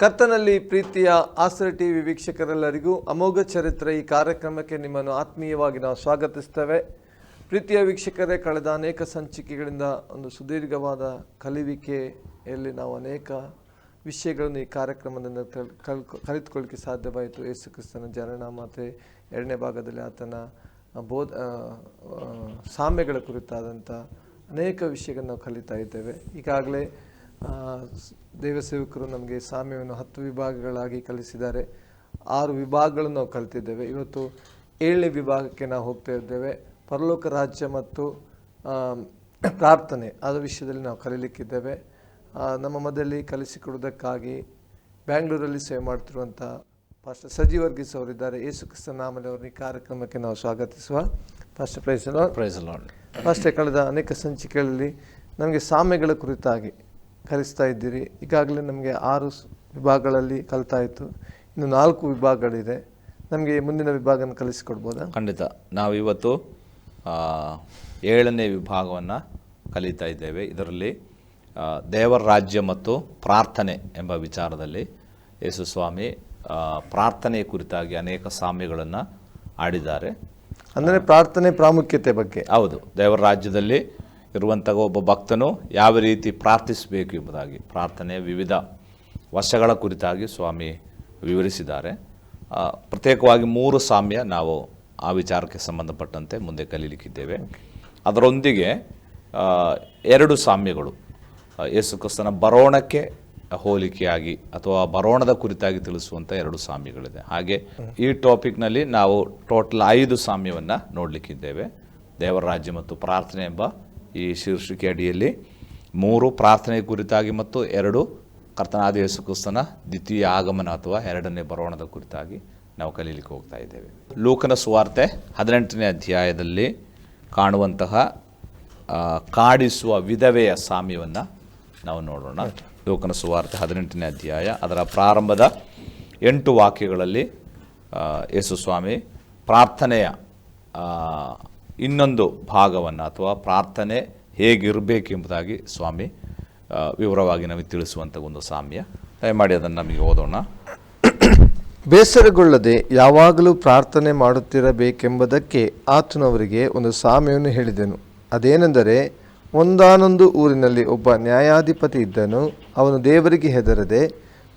ಕರ್ತನಲ್ಲಿ ಪ್ರೀತಿಯ ಆಸರ ಟಿವಿ ವೀಕ್ಷಕರೆಲ್ಲರಿಗೂ ಅಮೋಘ ಚರಿತ್ರೆ ಈ ಕಾರ್ಯಕ್ರಮಕ್ಕೆ ನಿಮ್ಮನ್ನು ಆತ್ಮೀಯವಾಗಿ ನಾವು ಸ್ವಾಗತಿಸ್ತೇವೆ. ಪ್ರೀತಿಯ ವೀಕ್ಷಕರೇ, ಕಳೆದ ಅನೇಕ ಸಂಚಿಕೆಗಳಿಂದ ಒಂದು ಸುದೀರ್ಘವಾದ ಕಲಿವಿಕೆಯಲ್ಲಿ ನಾವು ಅನೇಕ ವಿಷಯಗಳನ್ನು ಈ ಕಾರ್ಯಕ್ರಮದಿಂದ ಕಲ್ ಕಲ್, ಕಲಿತುಕೊಳ್ಳಿಕ್ಕೆ ಸಾಧ್ಯವಾಯಿತು. ಯೇಸು ಕ್ರಿಸ್ತನ ಜನನ ಮಾತೆ ಎರಡನೇ ಭಾಗದಲ್ಲಿ ಆತನ ಬೋಧ ಸಾಮ್ಯಗಳ ಕುರಿತಾದಂಥ ಅನೇಕ ವಿಷಯಗಳನ್ನು ನಾವು ಕಲಿತಾ ಇದ್ದೇವೆ. ಈಗಾಗಲೇ ದೇವಸೇವಕರು ನಮಗೆ ಸಾಮ್ಯವನ್ನು ಹತ್ತು ವಿಭಾಗಗಳಾಗಿ ಕಲಿಸಿದ್ದಾರೆ. ಆರು ವಿಭಾಗಗಳನ್ನು ನಾವು ಕಲಿತಿದ್ದೇವೆ. ಇವತ್ತು ಏಳನೇ ವಿಭಾಗಕ್ಕೆ ನಾವು ಹೋಗ್ತಾ ಇದ್ದೇವೆ. ಪರಲೋಕ ರಾಜ್ಯ ಮತ್ತು ಪ್ರಾರ್ಥನೆ ಆದ ವಿಷಯದಲ್ಲಿ ನಾವು ಕಲೀಲಿಕ್ಕಿದ್ದೇವೆ. ನಮ್ಮ ಮಧ್ಯದಲ್ಲಿ ಕಲಿಸಿಕೊಡೋದಕ್ಕಾಗಿ ಬ್ಯಾಂಗ್ಳೂರಲ್ಲಿ ಸೇವೆ ಮಾಡ್ತಿರುವಂಥ ಪಾಸ್ಟರ್ ಸಜೀವ್ ವರ್ಗೀಸ್ ಅವರಿದ್ದಾರೆ. ಯೇಸು ಕ್ರಿಸ್ತ ಅವರನ್ನ ಈ ಕಾರ್ಯಕ್ರಮಕ್ಕೆ ನಾವು ಸ್ವಾಗತಿಸುವ ಪಾಸ್ಟರ್ ಪ್ರೈಸ್ ಪ್ರೈಸ್ ಪಾಸ್ಟರ್ ಅಷ್ಟೇ ಕಳೆದ ಅನೇಕ ಸಂಚಿಕೆಗಳಲ್ಲಿ ನಮಗೆ ಸಾಮ್ಯಗಳ ಕುರಿತಾಗಿ ಕಲಿಸ್ತಾ ಇದ್ದೀರಿ. ಈಗಾಗಲೇ ನಮಗೆ ಆರು ವಿಭಾಗಗಳಲ್ಲಿ ವಿಭಾಗಗಳಲ್ಲಿ ಇತ್ತು. ಇನ್ನು ನಾಲ್ಕು ವಿಭಾಗಗಳಿದೆ. ನಮಗೆ ಮುಂದಿನ ವಿಭಾಗನ ಕಲಿಸಿಕೊಡ್ಬೋದಾ? ಖಂಡಿತ. ನಾವು ಇವತ್ತು ಆ, ಏಳನೇ ವಿಭಾಗವನ್ನು ಕಲಿತಾ ಇದ್ದೇವೆ. ಇದರಲ್ಲಿ ದೇವರ ರಾಜ್ಯ ಮತ್ತು ಪ್ರಾರ್ಥನೆ ಎಂಬ ವಿಚಾರದಲ್ಲಿ ಯೇಸು ಸ್ವಾಮಿ ಪ್ರಾರ್ಥನೆ ಕುರಿತಾಗಿ ಅನೇಕ ಸ್ವಾಮಿಗಳನ್ನು ಆಡಿದ್ದಾರೆ. ಅಂದರೆ ಪ್ರಾರ್ಥನೆ ಪ್ರಾಮುಖ್ಯತೆ ಬಗ್ಗೆ. ಹೌದು. ದೇವರ ರಾಜ್ಯದಲ್ಲಿ ಇರುವಂತಹ ಒಬ್ಬ ಭಕ್ತನು ಯಾವ ರೀತಿ ಪ್ರಾರ್ಥಿಸಬೇಕು ಎಂಬುದಾಗಿ ಪ್ರಾರ್ಥನೆ ವಿವಿಧ ವರ್ಷಗಳ ಕುರಿತಾಗಿ ಸ್ವಾಮಿ ವಿವರಿಸಿದ್ದಾರೆ. ಪ್ರತ್ಯೇಕವಾಗಿ ಮೂರು ಸಾಮ್ಯ ನಾವು ಆ ವಿಚಾರಕ್ಕೆ ಸಂಬಂಧಪಟ್ಟಂತೆ ಮುಂದೆ ಕಲೀಲಿಕ್ಕಿದ್ದೇವೆ. ಅದರೊಂದಿಗೆ ಎರಡು ಸಾಮ್ಯಗಳು. ಯೇಸುಕ್ರಿಸ್ತನ ಯೇಸು ಕ್ರಿಸ್ತನ ಬರೋಣಕ್ಕೆ ಹೋಲಿಕೆಯಾಗಿ ಅಥವಾ ಬರೋಣದ ಕುರಿತಾಗಿ ತಿಳಿಸುವಂಥ ಎರಡು ಸಾಮ್ಯಗಳಿದೆ. ಹಾಗೆ ಈ ಟಾಪಿಕ್ನಲ್ಲಿ ನಾವು ಟೋಟಲ್ ಐದು ಸಾಮ್ಯವನ್ನು ನೋಡಲಿಕ್ಕಿದ್ದೇವೆ. ದೇವರ ರಾಜ್ಯ ಮತ್ತು ಪ್ರಾರ್ಥನೆ ಎಂಬ ಈ ಶೀರ್ಷಿಕೆ ಅಡಿಯಲ್ಲಿ ಮೂರು ಪ್ರಾರ್ಥನೆ ಕುರಿತಾಗಿ ಮತ್ತು ಎರಡು ಕರ್ತನಾದ ಯೇಸು ಕ್ರಿಸ್ತನ ದ್ವಿತೀಯ ಆಗಮನ ಅಥವಾ ಎರಡನೇ ಬರೋಣದ ಕುರಿತಾಗಿ ನಾವು ಕಲೀಲಿಕ್ಕೆ ಹೋಗ್ತಾ ಇದ್ದೇವೆ. ಲೋಕನ ಸುವಾರ್ತೆ ಹದಿನೆಂಟನೇ ಅಧ್ಯಾಯದಲ್ಲಿ ಕಾಣುವಂತಹ ಕಾಡಿಸುವ ವಿಧವೆಯ ಸಾಮ್ಯವನ್ನು ನಾವು ನೋಡೋಣ. ಲೋಕನ ಸುವಾರ್ತೆ ಹದಿನೆಂಟನೇ ಅಧ್ಯಾಯ ಅದರ ಪ್ರಾರಂಭದ ಎಂಟು ವಾಕ್ಯಗಳಲ್ಲಿ ಯೇಸುಸ್ವಾಮಿ ಯೇಸು ಸ್ವಾಮಿ ಪ್ರಾರ್ಥನೆಯ ಇನ್ನೊಂದು ಭಾಗವನ್ನು ಅಥವಾ ಪ್ರಾರ್ಥನೆ ಹೇಗಿರಬೇಕೆಂಬುದಾಗಿ ಸ್ವಾಮಿ ವಿವರವಾಗಿ ನಮಗೆ ತಿಳಿಸುವಂಥ ಒಂದು ಸಾಮ್ಯ. ದಯಮಾಡಿ ಅದನ್ನು ನಮಗೆ ಓದೋಣ. ಬೇಸರಗೊಳ್ಳದೆ ಯಾವಾಗಲೂ ಪ್ರಾರ್ಥನೆ ಮಾಡುತ್ತಿರಬೇಕೆಂಬುದಕ್ಕೆ ಆತನವರಿಗೆ ಒಂದು ಸಾಮ್ಯವನ್ನು ಹೇಳಿದೆನು. ಅದೇನೆಂದರೆ, ಒಂದಾನೊಂದು ಊರಿನಲ್ಲಿ ಒಬ್ಬ ನ್ಯಾಯಾಧಿಪತಿ ಇದ್ದನು. ಅವನು ದೇವರಿಗೆ ಹೆದರದೆ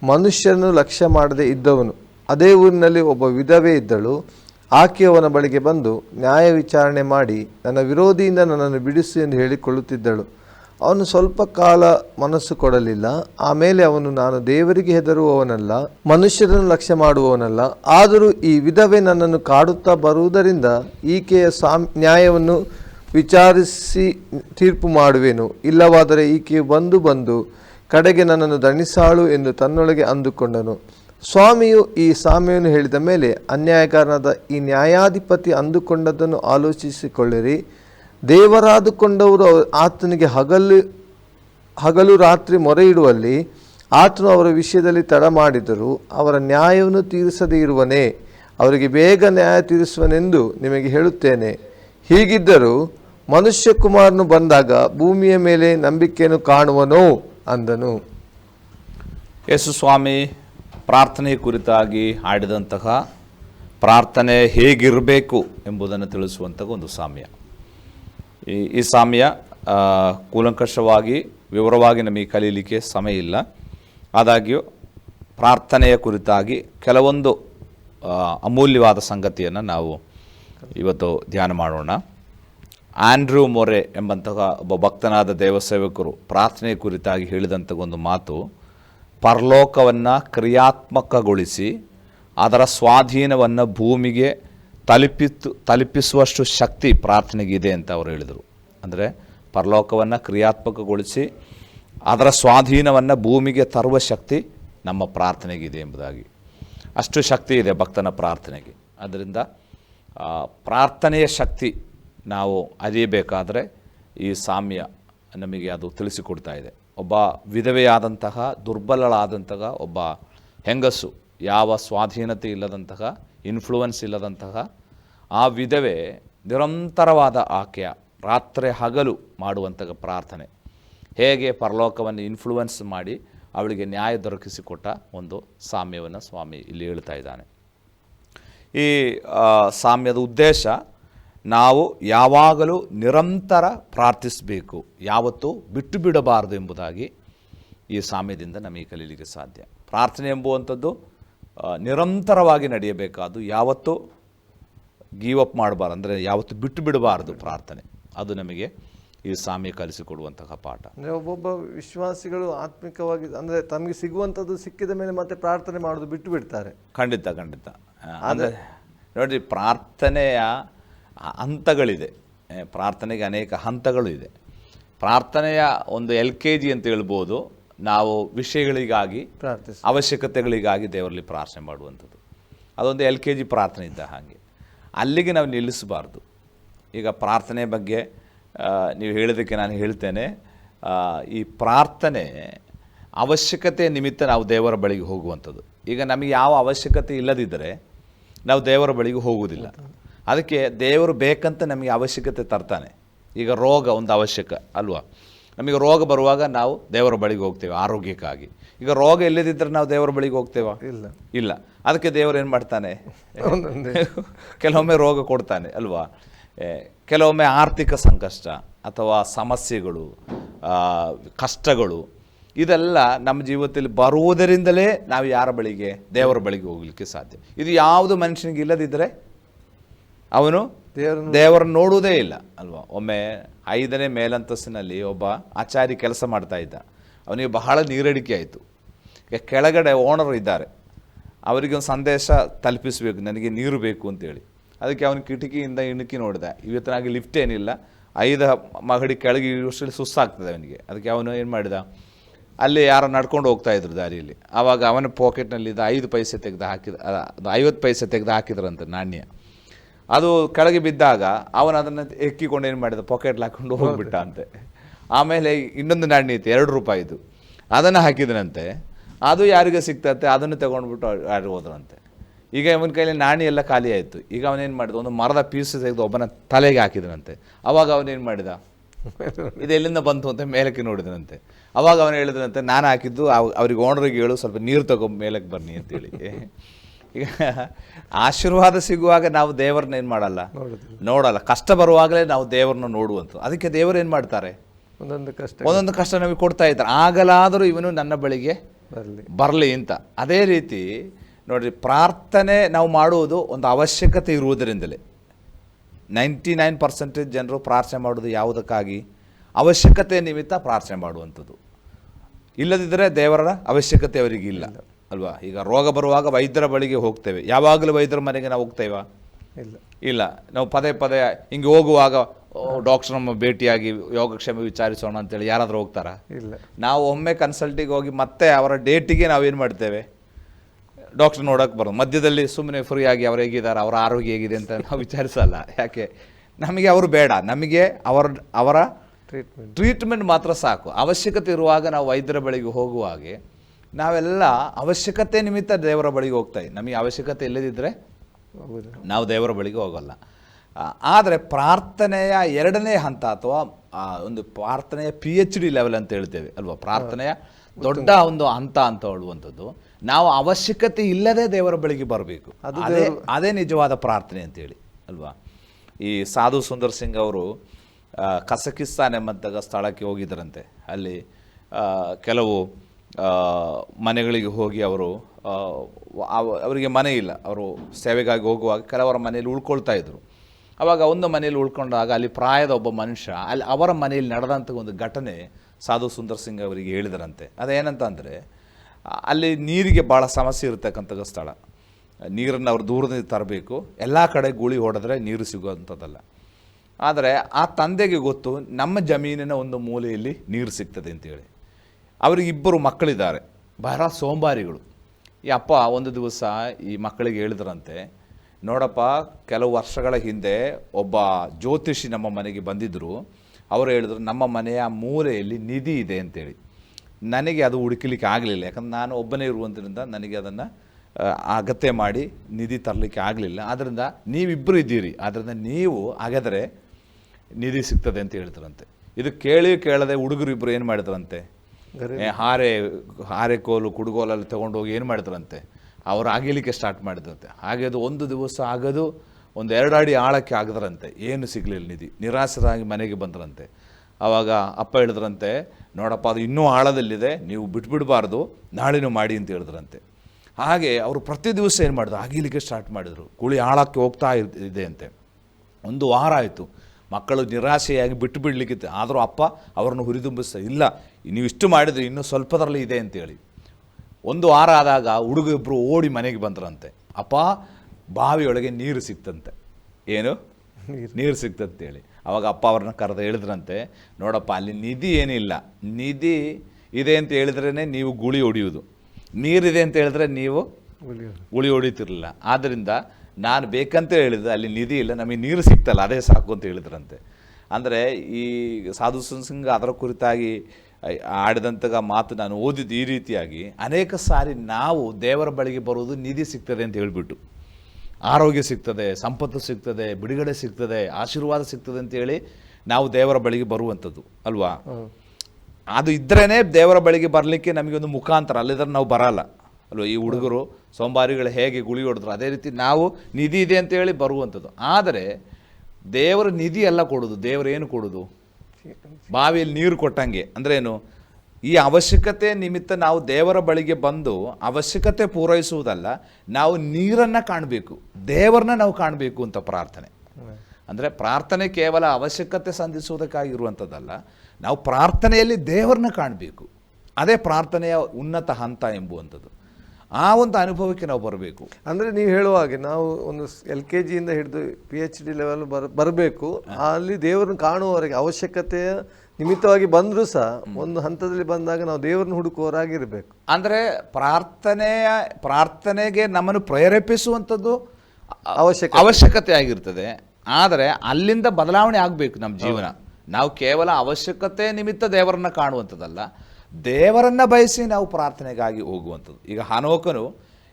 ಮನುಷ್ಯರನ್ನು ಲಕ್ಷ್ಯ ಮಾಡದೆ ಇದ್ದವನು. ಅದೇ ಊರಿನಲ್ಲಿ ಒಬ್ಬ ವಿಧವೆ ಇದ್ದಳು. ಆಕೆ ಅವನ ಬಳಿಗೆ ಬಂದು ನ್ಯಾಯ ವಿಚಾರಣೆ ಮಾಡಿ ನನ್ನ ವಿರೋಧಿಯಿಂದ ನನ್ನನ್ನು ಬಿಡಿಸು ಎಂದು ಹೇಳಿಕೊಳ್ಳುತ್ತಿದ್ದಳು. ಅವನು ಸ್ವಲ್ಪ ಕಾಲ ಮನಸ್ಸು ಕೊಡಲಿಲ್ಲ. ಆಮೇಲೆ ಅವನು, ನಾನು ದೇವರಿಗೆ ಹೆದರುವವನಲ್ಲ, ಮನುಷ್ಯರನ್ನು ಲಕ್ಷ್ಯ ಮಾಡುವವನಲ್ಲ. ಆದರೂ ಈ ವಿಧವೆ ನನ್ನನ್ನು ಕಾಡುತ್ತಾ ಬರುವುದರಿಂದ ಈಕೆಯ ಸಾಮ್, ನ್ಯಾಯವನ್ನು ವಿಚಾರಿಸಿ ತೀರ್ಪು ಮಾಡುವೆನು. ಇಲ್ಲವಾದರೆ ಈಕೆಯು ಬಂದು ಬಂದು ಕಡೆಗೆ ನನ್ನನ್ನು ದಣಿಸಾಳು ಎಂದು ತನ್ನೊಳಗೆ ಅಂದುಕೊಂಡನು. ಸ್ವಾಮಿಯು ಈ ಸಾಮ್ಯವನ್ನು ಹೇಳಿದ ಮೇಲೆ ಅನ್ಯಾಯಕಾರನಾದ ಈ ನ್ಯಾಯಾಧಿಪತಿ ಅಂದುಕೊಂಡದನ್ನು ಆಲೋಚಿಸಿಕೊಳ್ಳಿರಿ. ದೇವರಾದುಕೊಂಡವರು ಆತನಿಗೆ ಹಗಲು ಹಗಲು ರಾತ್ರಿ ಮೊರೆ ಇಡುವಲ್ಲಿ ಆತನು ಅವರ ವಿಷಯದಲ್ಲಿ ತಡ ಮಾಡಿದರು ಅವರ ನ್ಯಾಯವನ್ನು ತೀರಿಸದೇ ಇರುವನೇ. ಅವರಿಗೆ ಬೇಗ ನ್ಯಾಯ ತೀರಿಸುವನೆಂದು ನಿಮಗೆ ಹೇಳುತ್ತೇನೆ. ಹೀಗಿದ್ದರೂ ಮನುಷ್ಯ ಕುಮಾರನು ಬಂದಾಗ ಭೂಮಿಯ ಮೇಲೆ ನಂಬಿಕೆಯನ್ನು ಕಾಣುವನೋ? ಅಂದನು. ಯೇಸು ಸ್ವಾಮಿ ಪ್ರಾರ್ಥನೆ ಕುರಿತಾಗಿ ಹಾಡಿದಂತಹ ಪ್ರಾರ್ಥನೆ ಹೇಗಿರಬೇಕು ಎಂಬುದನ್ನು ತಿಳಿಸುವಂಥ ಒಂದು ಸಾಮ್ಯ. ಈ ಈ ಸಾಮ್ಯ ಕೂಲಂಕಷವಾಗಿ, ವಿವರವಾಗಿ ನಮಗೆ ಕಲೀಲಿಕ್ಕೆ ಸಮಯ ಇಲ್ಲ. ಆದಾಗ್ಯೂ, ಪ್ರಾರ್ಥನೆಯ ಕುರಿತಾಗಿ ಕೆಲವೊಂದು ಅಮೂಲ್ಯವಾದ ಸಂಗತಿಯನ್ನು ನಾವು ಇವತ್ತು ಧ್ಯಾನ ಮಾಡೋಣ. ಆಂಡ್ರ್ಯೂ ಮೊರೆ ಎಂಬಂತಹ ಒಬ್ಬ ಭಕ್ತನಾದ ದೇವಸೇವಕರು ಪ್ರಾರ್ಥನೆ ಕುರಿತಾಗಿ ಹೇಳಿದಂಥ ಒಂದು ಮಾತು ಪರಲೋಕವನ್ನು ಕ್ರಿಯಾತ್ಮಕಗೊಳಿಸಿ ಅದರ ಸ್ವಾಧೀನವನ್ನು ಭೂಮಿಗೆ ತಲುಪಿತು ತಲುಪಿಸುವಷ್ಟು ಶಕ್ತಿ ಪ್ರಾರ್ಥನೆಗಿದೆ ಅಂತ ಅವರು ಹೇಳಿದರು. ಅಂದರೆ ಪರಲೋಕವನ್ನು ಕ್ರಿಯಾತ್ಮಕಗೊಳಿಸಿ ಅದರ ಸ್ವಾಧೀನವನ್ನು ಭೂಮಿಗೆ ತರುವ ಶಕ್ತಿ ನಮ್ಮ ಪ್ರಾರ್ಥನೆಗಿದೆ ಎಂಬುದಾಗಿ. ಅಷ್ಟು ಶಕ್ತಿ ಇದೆ ಭಕ್ತನ ಪ್ರಾರ್ಥನೆಗೆ. ಅದರಿಂದ ಪ್ರಾರ್ಥನೆಯ ಶಕ್ತಿ ನಾವು ಅರಿಯಬೇಕಾದರೆ ಈ ಸಾಮ್ಯ ನಮಗೆ ಅದು ತಿಳಿಸಿಕೊಡ್ತಾ ಇದೆ. ಒಬ್ಬ ವಿಧವೆಯಾದಂತಹ, ದುರ್ಬಲಳಾದಂತಹ ಒಬ್ಬ ಹೆಂಗಸು, ಯಾವ ಸ್ವಾಧೀನತೆ ಇಲ್ಲದಂತಹ ಇನ್ಫ್ಲೂಯೆನ್ಸ್ ಇಲ್ಲದಂತಹ ಆ ವಿಧವೆ ನಿರಂತರವಾದ ಆಕೆಯ ರಾತ್ರಿ ಹಗಲು ಮಾಡುವಂತಹ ಪ್ರಾರ್ಥನೆ. ಹೇಗೆ ಪರಲೋಕವನ್ನು ಇನ್ಫ್ಲೂಯೆನ್ಸ್ ಮಾಡಿ ಅವಳಿಗೆ ನ್ಯಾಯ ದೊರಕಿಸಿಕೊಟ್ಟ ಒಂದು ಸಾಮ್ಯವನ್ನು ಸ್ವಾಮಿ ಇಲ್ಲಿ ಹೇಳ್ತಾ ಇದ್ದಾನೆ. ಈ ಸಾಮ್ಯದ ಉದ್ದೇಶ ನಾವು ಯಾವಾಗಲೂ ನಿರಂತರ ಪ್ರಾರ್ಥಿಸಬೇಕು. ಯಾವತ್ತೂ ಬಿಟ್ಟು ಬಿಡಬಾರದು ಎಂಬುದಾಗಿ ಈ ಸಾಮ್ಯದಿಂದ ನಮಗೆ ಕಲೀಲಿಕ್ಕೆ ಸಾಧ್ಯ. ಪ್ರಾರ್ಥನೆ ಎಂಬುವಂಥದ್ದು ನಿರಂತರವಾಗಿ ನಡೆಯಬೇಕಾದ್ದು ಯಾವತ್ತೂ ಗೀವ್ ಅಪ್ ಮಾಡಬಾರ್ದು. ಅಂದರೆ ಯಾವತ್ತೂ ಬಿಟ್ಟು ಬಿಡಬಾರದು ಪ್ರಾರ್ಥನೆ. ಅದು ನಮಗೆ ಈ ಸಾಮ್ಯ ಕಲಿಸಿಕೊಡುವಂತಹ ಪಾಠ. ಅಂದರೆ ಒಬ್ಬೊಬ್ಬ ವಿಶ್ವಾಸಿಗಳು ಆತ್ಮಿಕವಾಗಿ ಅಂದರೆ ತಮಗೆ ಸಿಗುವಂಥದ್ದು ಸಿಕ್ಕಿದ ಮೇಲೆ ಮತ್ತೆ ಪ್ರಾರ್ಥನೆ ಮಾಡೋದು ಬಿಟ್ಟು ಬಿಡ್ತಾರೆ. ಖಂಡಿತ ಖಂಡಿತ. ಅಂದರೆ ನೋಡಿ ಪ್ರಾರ್ಥನೆಯ ಹಂತಗಳಿದೆ. ಪ್ರಾರ್ಥನೆಗೆ ಅನೇಕ ಹಂತಗಳು ಇದೆ ಪ್ರಾರ್ಥನೆಯ ಒಂದು ಎಲ್ ಕೆ ಜಿ ಅಂತ ಹೇಳ್ಬೋದು ನಾವು ವಿಷಯಗಳಿಗಾಗಿ ಪ್ರಾರ್ಥಿಸ. ಅವಶ್ಯಕತೆಗಳಿಗಾಗಿ ದೇವರಲ್ಲಿ ಪ್ರಾರ್ಥನೆ ಮಾಡುವಂಥದ್ದು. ಅದೊಂದು ಎಲ್ ಕೆ ಜಿ ಪ್ರಾರ್ಥನೆ ಇದ್ದ ಹಾಗೆ. ಅಲ್ಲಿಗೆ ನಾವು ನಿಲ್ಲಿಸಬಾರ್ದು. ಈಗ ಪ್ರಾರ್ಥನೆ ಬಗ್ಗೆ ನೀವು ಹೇಳೋದಕ್ಕೆ ನಾನು ಹೇಳ್ತೇನೆ ಈ ಪ್ರಾರ್ಥನೆ ಅವಶ್ಯಕತೆ ನಿಮಿತ್ತ ನಾವು ದೇವರ ಬಳಿಗೆ ಹೋಗುವಂಥದ್ದು. ಈಗ ನಮಗೆ ಯಾವ ಅವಶ್ಯಕತೆ ಇಲ್ಲದಿದ್ದರೆ ನಾವು ದೇವರ ಬಳಿಗೆ ಹೋಗುವುದಿಲ್ಲ. ಅದಕ್ಕೆ ದೇವರು ಬೇಕಂತ ನಮಗೆ ಅವಶ್ಯಕತೆ ತರ್ತಾನೆ. ಈಗ ರೋಗ ಒಂದು ಅವಶ್ಯಕ ಅಲ್ವಾ? ನಮಗೆ ರೋಗ ಬರುವಾಗ ನಾವು ದೇವರ ಬಳಿಗೆ ಹೋಗ್ತೇವೆ ಆರೋಗ್ಯಕ್ಕಾಗಿ. ಈಗ ರೋಗ ಇಲ್ಲದಿದ್ದರೆ ನಾವು ದೇವರ ಬಳಿಗೆ ಹೋಗ್ತೇವಾ? ಇಲ್ಲ. ಇಲ್ಲ. ಅದಕ್ಕೆ ದೇವರು ಏನು ಮಾಡ್ತಾನೆ? ಕೆಲವೊಮ್ಮೆ ರೋಗ ಕೊಡ್ತಾನೆ ಅಲ್ವಾ? ಕೆಲವೊಮ್ಮೆ ಆರ್ಥಿಕ ಸಂಕಷ್ಟ ಅಥವಾ ಸಮಸ್ಯೆಗಳು ಕಷ್ಟಗಳು ಇದೆಲ್ಲ ನಮ್ಮ ಜೀವಿತದಲ್ಲಿ ಬರುವುದರಿಂದಲೇ ನಾವು ಯಾರ ಬಳಿಗೆ? ದೇವರ ಬಳಿಗೆ ಹೋಗಲಿಕ್ಕೆ ಸಾಧ್ಯ. ಇದು ಯಾವುದು ಮನುಷ್ಯನಿಗೆ ಇಲ್ಲದಿದ್ದರೆ ಅವನು ದೇವರನ್ನು ದೇವರನ್ನು ನೋಡುವುದೇ ಇಲ್ಲ ಅಲ್ವಾ? ಒಮ್ಮೆ ಐದನೇ ಮೇಲಂತಸ್ತಿನಲ್ಲಿ ಒಬ್ಬ ಆಚಾರಿ ಕೆಲಸ ಮಾಡ್ತಾ ಇದ್ದ. ಅವನಿಗೆ ಬಹಳ ನೀರಡಿಕೆ ಆಯಿತು. ಈಗ ಕೆಳಗಡೆ ಓನರ್ ಇದ್ದಾರೆ. ಅವರಿಗೆ ಒಂದು ಸಂದೇಶ ತಲುಪಿಸಬೇಕು ನನಗೆ ನೀರು ಬೇಕು ಅಂತೇಳಿ. ಅದಕ್ಕೆ ಅವನು ಕಿಟಕಿಯಿಂದ ಇಣುಕಿ ನೋಡಿದ. ಇವತ್ತಿನಾಗಿ ಲಿಫ್ಟ್ ಏನಿಲ್ಲ. ಐದು ಮಗಡಿ ಕೆಳಗೆ ಇರುವಷ್ಟರಲ್ಲಿ ಸುಸ್ತಾಗ್ತದೆ ಅವನಿಗೆ. ಅದಕ್ಕೆ ಅವನು ಏನು ಮಾಡಿದ? ಅಲ್ಲಿ ಯಾರೋ ನಡ್ಕೊಂಡು ಹೋಗ್ತಾ ಇದ್ರು ದಾರಿಯಲ್ಲಿ. ಆವಾಗ ಅವನ ಪಾಕೆಟ್ನಲ್ಲಿದ್ದ ಐದು ಪೈಸೆ ತೆಗೆದು ಹಾಕಿದ ಐವತ್ತು ಪೈಸೆ ತೆಗೆದು ಹಾಕಿದ್ರಂತೆ ನಾಣ್ಯ. ಅದು ಕೆಳಗೆ ಬಿದ್ದಾಗ ಅವನು ಅದನ್ನು ಎಕ್ಕಿಕೊಂಡು ಏನು ಮಾಡಿದ? ಪಾಕೆಟ್ಲಿ ಹಾಕೊಂಡು ಹೋಗ್ಬಿಟ್ಟ ಅಂತೆ. ಆಮೇಲೆ ಇನ್ನೊಂದು ನಾಣ್ಯ ಇತ್ತು ಎರಡು ರೂಪಾಯಿದು ಅದನ್ನು ಹಾಕಿದನಂತೆ. ಅದು ಯಾರಿಗೆ ಸಿಗ್ತಂತೆ? ಅದನ್ನು ತಗೊಂಡ್ಬಿಟ್ಟು ಯಾರು ಹೋದ್ರಂತೆ. ಈಗ ಇವನ ಕೈಲಿ ನಾಣ್ಯ ಎಲ್ಲ ಖಾಲಿ ಆಯಿತು. ಈಗ ಅವನೇನು ಮಾಡಿದ? ಒಂದು ಮರದ ಪೀಸ್ ತೆಗೆದು ಒಬ್ಬನ ತಲೆಗೆ ಹಾಕಿದನಂತೆ. ಅವಾಗ ಅವನೇನು ಮಾಡಿದ? ಇದು ಎಲ್ಲಿಂದ ಬಂತು ಅಂತ ಮೇಲಕ್ಕೆ ನೋಡಿದನಂತೆ. ಅವಾಗ ಅವನು ಹೇಳಿದನಂತೆ ನಾನು ಹಾಕಿದ್ದು ಅವ್- ಅವ್ರಿಗೆ ಓಣರಿಗೆ ಹೇಳು ಸ್ವಲ್ಪ ನೀರು ತಗೊಂಡು ಮೇಲಕ್ಕೆ ಬನ್ನಿ ಅಂತೇಳಿ. ಈಗ ಆಶೀರ್ವಾದ ಸಿಗುವಾಗ ನಾವು ದೇವರನ್ನ ಏನು ಮಾಡಲ್ಲ. ನೋಡಲ್ಲ. ಕಷ್ಟ ಬರುವಾಗಲೇ ನಾವು ದೇವರನ್ನ ನೋಡುವಂಥದ್ದು. ಅದಕ್ಕೆ ದೇವರು ಏನು ಮಾಡ್ತಾರೆ? ಒಂದೊಂದು ಕಷ್ಟ ಒಂದೊಂದು ಕಷ್ಟ ನಮಗೆ ಕೊಡ್ತಾ ಇದ್ದಾರೆ ಆಗಲಾದರೂ ಇವನು ನನ್ನ ಬಳಿಗೆ ಬರಲಿ. ಬರಲಿ ಅಂತ. ಅದೇ ರೀತಿ ನೋಡಿರಿ ಪ್ರಾರ್ಥನೆ ನಾವು ಮಾಡುವುದು ಒಂದು ಅವಶ್ಯಕತೆ ಇರುವುದರಿಂದಲೇ. ನೈಂಟಿ ನೈನ್ ಪರ್ಸೆಂಟೇಜ್ ಜನರು ಪ್ರಾರ್ಥನೆ ಮಾಡೋದು ಯಾವುದಕ್ಕಾಗಿ? ಅವಶ್ಯಕತೆ ನಿಮಿತ್ತ ಪ್ರಾರ್ಥನೆ ಮಾಡುವಂಥದ್ದು. ಇಲ್ಲದಿದ್ದರೆ ದೇವರ ಅವಶ್ಯಕತೆ ಅವರಿಗೆ ಇಲ್ಲ. ಅಲ್ವಾ? ಈಗ ರೋಗ ಬರುವಾಗ ವೈದ್ಯರ ಬಳಿಗೆ ಹೋಗ್ತೇವೆ. ಯಾವಾಗಲೂ ವೈದ್ಯರ ಮನೆಗೆ ನಾವು ಹೋಗ್ತೇವಾ? ಇಲ್ಲ. ಇಲ್ಲ. ನಾವು ಪದೇ ಪದೇ ಹಿಂಗೆ ಹೋಗುವಾಗ ಡಾಕ್ಟರ್ ನಮ್ಮ ಭೇಟಿಯಾಗಿ ಯೋಗಕ್ಷೇಮ ವಿಚಾರಿಸೋಣ ಅಂತೇಳಿ ಯಾರಾದರೂ ಹೋಗ್ತಾರಾ? ಇಲ್ಲ. ನಾವು ಒಮ್ಮೆ ಕನ್ಸಲ್ಟಿಗೆ ಹೋಗಿ ಮತ್ತೆ ಅವರ ಡೇಟಿಗೆ ನಾವೇನು ಮಾಡ್ತೇವೆ? ಡಾಕ್ಟರ್ ನೋಡೋಕೆ ಬರೋದು. ಮಧ್ಯದಲ್ಲಿ ಸುಮ್ಮನೆ ಫ್ರೀ ಆಗಿ ಅವ್ರು ಹೇಗಿದ್ದಾರೆ ಅವರ ಆರೋಗ್ಯ ಹೇಗಿದೆ ಅಂತ ನಾವು ವಿಚಾರಿಸಲ್ಲ. ಯಾಕೆ? ನಮಗೆ ಅವರು ಬೇಡ. ನಮಗೆ ಅವರ ಅವರ ಟ್ರೀಟ್ಮೆಂಟ್ ಟ್ರೀಟ್ಮೆಂಟ್ ಮಾತ್ರ ಸಾಕು. ಅವಶ್ಯಕತೆ ಇರುವಾಗ ನಾವು ವೈದ್ಯರ ಬಳಿಗೆ ಹೋಗುವಾಗೆ ನಾವೆಲ್ಲ ಅವಶ್ಯಕತೆ ನಿಮಿತ್ತ ದೇವರ ಬಳಿಗೆ ಹೋಗ್ತಾ ಇದ್ದೀವಿ ನಮಗೆ ಅವಶ್ಯಕತೆ ಇಲ್ಲದಿದ್ದರೆ ನಾವು ದೇವರ ಬಳಿಗೆ ಹೋಗಲ್ಲ. ಆದರೆ ಪ್ರಾರ್ಥನೆಯ ಎರಡನೇ ಹಂತ ಅಥವಾ ಒಂದು ಪ್ರಾರ್ಥನೆಯ ಪಿ ಎಚ್ ಡಿ ಲೆವೆಲ್ ಅಂತ ಹೇಳ್ತೇವೆ ಅಲ್ವಾ? ಪ್ರಾರ್ಥನೆಯ ದೊಡ್ಡ ಒಂದು ಹಂತ ಅಂತ ಹೇಳುವಂಥದ್ದು. ನಾವು ಅವಶ್ಯಕತೆ ಇಲ್ಲದೆ ದೇವರ ಬಳಿಗೆ ಬರಬೇಕು. ಅದೇ ಅದೇ ನಿಜವಾದ ಪ್ರಾರ್ಥನೆ ಅಂತೇಳಿ ಅಲ್ವಾ? ಈ ಸಾಧು ಸುಂದರ್ ಸಿಂಗ್ ಅವರು ಕಸಕಿಸ್ತಾನ್ ಎಂಬಂತಹ ಸ್ಥಳಕ್ಕೆ ಹೋಗಿದ್ದರಂತೆ. ಅಲ್ಲಿ ಕೆಲವು ಮನೆಗಳಿಗೆ ಹೋಗಿ ಅವರು ಅವ- ಅವರಿಗೆ ಮನೆ ಇಲ್ಲ. ಅವರು ಸೇವೆಗಾಗಿ ಹೋಗುವಾಗ ಕೆಲವರ ಮನೆಯಲ್ಲಿ ಉಳ್ಕೊಳ್ತಾ ಇದ್ದರು ಅವಾಗ ಒಂದು ಮನೆಯಲ್ಲಿ ಉಳ್ಕೊಂಡಾಗ ಅಲ್ಲಿ ಪ್ರಾಯದ ಒಬ್ಬ ಮನುಷ್ಯ, ಅಲ್ಲಿ ಅವರ ಮನೆಯಲ್ಲಿ ನಡೆದಂಥ ಒಂದು ಘಟನೆ ಸಾಧು ಸುಂದರ್ ಸಿಂಗ್ ಅವರಿಗೆ ಹೇಳಿದರಂತೆ. ಅದೇನಂತ ಅಂದರೆ, ಅಲ್ಲಿ ನೀರಿಗೆ ಭಾಳ ಸಮಸ್ಯೆ ಇರತಕ್ಕಂಥ ಸ್ಥಳ. ನೀರನ್ನು ಅವರು ದೂರದಿಂದ ತರಬೇಕು. ಎಲ್ಲ ಕಡೆ ಗುಳಿ ಹೊಡೆದ್ರೆ ನೀರು ಸಿಗುವಂಥದ್ದಲ್ಲ. ಆದರೆ ಆ ತಂದೆಗೆ ಗೊತ್ತು, ನಮ್ಮ ಜಮೀನಿನ ಒಂದು ಮೂಲೆಯಲ್ಲಿ ನೀರು ಸಿಗ್ತದೆ ಅಂತೇಳಿ. ಅವರಿಗೆ ಇಬ್ಬರು ಮಕ್ಕಳಿದ್ದಾರೆ. ಬಹಳ ಸೋಂಬಾರಿಗಳು. ಈ ಅಪ್ಪ ಒಂದು ದಿವಸ ಈ ಮಕ್ಕಳಿಗೆ ಹೇಳಿದ್ರಂತೆ, ನೋಡಪ್ಪ, ಕೆಲವು ವರ್ಷಗಳ ಹಿಂದೆ ಒಬ್ಬ ಜ್ಯೋತಿಷಿ ನಮ್ಮ ಮನೆಗೆ ಬಂದಿದ್ದರು ಅವರು ಹೇಳಿದ್ರು, ನಮ್ಮ ಮನೆಯ ಮೂಲೆಯಲ್ಲಿ ನಿಧಿ ಇದೆ ಅಂತೇಳಿ. ನನಗೆ ಅದು ಹುಡುಕಲಿಕ್ಕೆ ಆಗಲಿಲ್ಲ. ಯಾಕಂದ್ರೆ ನಾನು ಒಬ್ಬನೇ ಇರುವಂತರಿಂದ ನನಗೆ ಅದನ್ನು ಅಗತ್ಯ ಮಾಡಿ ನಿಧಿ ತರಲಿಕ್ಕೆ ಆಗಲಿಲ್ಲ. ಆದ್ದರಿಂದ ನೀವಿಬ್ಬರು ಇದ್ದೀರಿ. ಆದ್ದರಿಂದ ನೀವು ಹಾಗಾದರೆ ನಿಧಿ ಸಿಗ್ತದೆ ಅಂತ ಹೇಳ್ತಾರಂತೆ ಇದು ಕೇಳಿ ಕೇಳದೆ ಹುಡುಗರು ಇಬ್ಬರು ಏನು ಮಾಡಿದ್ರಂತೆ? ಹಾರೆ ಹಾರೆ ಕೋಲು, ಕುಡುಗೋಲಲ್ಲಿ ತೊಗೊಂಡೋಗಿ ಏನು ಮಾಡಿದ್ರಂತೆ ಅವ್ರು ಆಗಿಲಿಕ್ಕೆ ಸ್ಟಾರ್ಟ್ ಮಾಡಿದ್ರಂತೆ. ಹಾಗೆ ಅದು ಒಂದು ದಿವಸ ಆಗೋದು, ಒಂದು ಎರಡು ಅಡಿ ಆಳಕ್ಕೆ ಆಗದ್ರಂತೆ. ಏನು ಸಿಗಲಿಲ್ಲ ನಿಧಿ. ನಿರಾಸರಾಗಿ ಮನೆಗೆ ಬಂದ್ರಂತೆ. ಆವಾಗ ಅಪ್ಪ ಹೇಳಿದ್ರಂತೆ, ನೋಡಪ್ಪ, ಅದು ಇನ್ನೂ ಆಳದಲ್ಲಿದೆ, ನೀವು ಬಿಟ್ಬಿಡಬಾರ್ದು, ನಾಳೆನೂ ಮಾಡಿ ಅಂತ ಹೇಳಿದ್ರಂತೆ. ಹಾಗೆ ಅವರು ಪ್ರತಿ ದಿವಸ ಏನು ಮಾಡಿದ್ರು? ಅಗಿಲಿಕ್ಕೆ ಸ್ಟಾರ್ಟ್ ಮಾಡಿದರು. ಕುಳಿ ಆಳಕ್ಕೆ ಹೋಗ್ತಾ ಇದೆ ಅಂತೆ. ಒಂದು ವಾರ ಆಯಿತು. ಮಕ್ಕಳು ನಿರಾಶೆಯಾಗಿ ಬಿಟ್ಟು ಬಿಡಲಿಕ್ಕಿತ್ತು. ಆದರೂ ಅಪ್ಪ ಅವರನ್ನು ಹುರಿದುಂಬಿಸ ಇಲ್ಲ ನೀವು ಇಷ್ಟು ಮಾಡಿದರೆ ಇನ್ನೂ ಸ್ವಲ್ಪದರಲ್ಲಿ ಇದೆ ಅಂತೇಳಿ. ಒಂದು ವಾರ ಆದಾಗ ಹುಡುಗ ಇಬ್ಬರು ಓಡಿ ಮನೆಗೆ ಬಂದ್ರಂತೆ. ಅಪ್ಪ ಬಾವಿಯೊಳಗೆ ನೀರು ಸಿಕ್ತಂತೆ. ಏನು? ನೀರು. ಸಿಕ್ತಂತೇಳಿ. ಅವಾಗ ಅಪ್ಪ ಅವ್ರನ್ನ ಕರೆದು ಹೇಳಿದ್ರಂತೆ ನೋಡಪ್ಪ ಅಲ್ಲಿ ನಿಧಿ ಏನಿಲ್ಲ. ನಿಧಿ ಇದೆ ಅಂತ ಹೇಳಿದ್ರೇ ನೀವು ಗುಳಿ ಹೊಡೆಯುವುದು ನೀರಿದೆ ಅಂತ ಹೇಳಿದ್ರೆ ನೀವು ಗುಳಿ ಹೊಡಿತಿರಲಿಲ್ಲ ಆದ್ದರಿಂದ ನಾನು ಬೇಕಂತ ಹೇಳಿದ್ದು ಅಲ್ಲಿ ನಿಧಿ ಇಲ್ಲ ನಮಗೆ ನೀರು ಸಿಗ್ತಲ್ಲ ಅದೇ ಸಾಕು ಅಂತ ಹೇಳಿದ್ರಂತೆ. ಅಂದರೆ ಈ ಸಾಧು ಸಿಂಗ್ ಅದರ ಕುರಿತಾಗಿ ಆಡಿದಂತಹ ಮಾತು ನಾನು ಓದಿದ್ದು ಈ ರೀತಿಯಾಗಿ ಅನೇಕ ಸಾರಿ ನಾವು ದೇವರ ಬಳಿಗೆ ಬರುವುದು ನಿಧಿ ಸಿಗ್ತದೆ ಅಂತ ಹೇಳಿಬಿಟ್ಟು. ಆರೋಗ್ಯ ಸಿಗ್ತದೆ ಸಂಪತ್ತು ಸಿಗ್ತದೆ ಬಿಡುಗಡೆ ಸಿಗ್ತದೆ ಆಶೀರ್ವಾದ ಸಿಗ್ತದೆ ಅಂತೇಳಿ ನಾವು ದೇವರ ಬಳಿಗೆ ಬರುವಂಥದ್ದು ಅಲ್ವಾ? ಅದು ಇದ್ರೇ ದೇವರ ಬಳಿಗೆ ಬರಲಿಕ್ಕೆ ನಮಗೆ ಒಂದು ಮುಖಾಂತರ ಅಲ್ಲಿದ್ರೆ ನಾವು ಬರಲ್ಲ. ಅಲ್ವಾ? ಈ ಹುಡುಗರು ಸೋಂಬಾರಿಗಳು ಹೇಗೆ ಗುಳಿ ಹೊಡೆದ್ರು, ಅದೇ ರೀತಿ ನಾವು ನಿಧಿ ಇದೆ ಅಂತೇಳಿ ಬರುವಂಥದ್ದು. ಆದರೆ ದೇವರ ನಿಧಿ ಎಲ್ಲ ಕೊಡೋದು, ದೇವರು ಏನು ಕೊಡೋದು? ಬಾವಿಯಲ್ಲಿ ನೀರು ಕೊಟ್ಟಂಗೆ. ಅಂದ್ರೆ ಏನು? ಈ ಅವಶ್ಯಕತೆ ನಿಮಿತ್ತ ನಾವು ದೇವರ ಬಳಿಗೆ ಬಂದು ಅವಶ್ಯಕತೆ ಪೂರೈಸುವುದಲ್ಲ, ನಾವು ನೀರನ್ನು ಕಾಣಬೇಕು, ದೇವರನ್ನ ನಾವು ಕಾಣಬೇಕು ಅಂತ ಪ್ರಾರ್ಥನೆ. ಅಂದರೆ ಪ್ರಾರ್ಥನೆ ಕೇವಲ ಅವಶ್ಯಕತೆ ಸಂಧಿಸುವುದಕ್ಕಾಗಿರುವಂಥದ್ದಲ್ಲ ನಾವು ಪ್ರಾರ್ಥನೆಯಲ್ಲಿ ದೇವರನ್ನ ಕಾಣಬೇಕು. ಅದೇ ಪ್ರಾರ್ಥನೆಯ ಉನ್ನತ ಹಂತ ಎಂಬುವಂಥದ್ದು. ಆ ಒಂದು ಅನುಭವಕ್ಕೆ ನಾವು ಬರಬೇಕು. ಅಂದರೆ ನೀವು ಹೇಳುವ ಹಾಗೆ ನಾವು ಒಂದು ಎಲ್ ಕೆ ಜಿಯಿಂದ ಹಿಡಿದು ಪಿ ಎಚ್ ಡಿ ಲೆವೆಲ್ ಬರ ಬರಬೇಕು. ಅಲ್ಲಿ ದೇವರನ್ನು ಕಾಣುವವರೆಗೆ ಅವಶ್ಯಕತೆಯ ನಿಮಿತ್ತವಾಗಿ ಬಂದರೂ ಸಹ ಒಂದು ಹಂತದಲ್ಲಿ ಬಂದಾಗ ನಾವು ದೇವರನ್ನು ಹುಡುಕುವವರಾಗಿರಬೇಕು. ಅಂದರೆ ಪ್ರಾರ್ಥನೆಯ ಪ್ರಾರ್ಥನೆಗೆ ನಮ್ಮನ್ನು ಪ್ರೇರೇಪಿಸುವಂಥದ್ದು ಅವಶ್ಯಕ ಅವಶ್ಯಕತೆ ಆಗಿರ್ತದೆ. ಆದರೆ ಅಲ್ಲಿಂದ ಬದಲಾವಣೆ ಆಗಬೇಕು ನಮ್ಮ ಜೀವನ. ನಾವು ಕೇವಲ ಅವಶ್ಯಕತೆ ನಿಮಿತ್ತ ದೇವರನ್ನು ಕಾಣುವಂಥದ್ದಲ್ಲ. ದೇವರನ್ನ ಬಯಸಿ ನಾವು ಪ್ರಾರ್ಥನೆಗಾಗಿ ಹೋಗುವಂಥದ್ದು. ಈಗ ಹನೋಕನು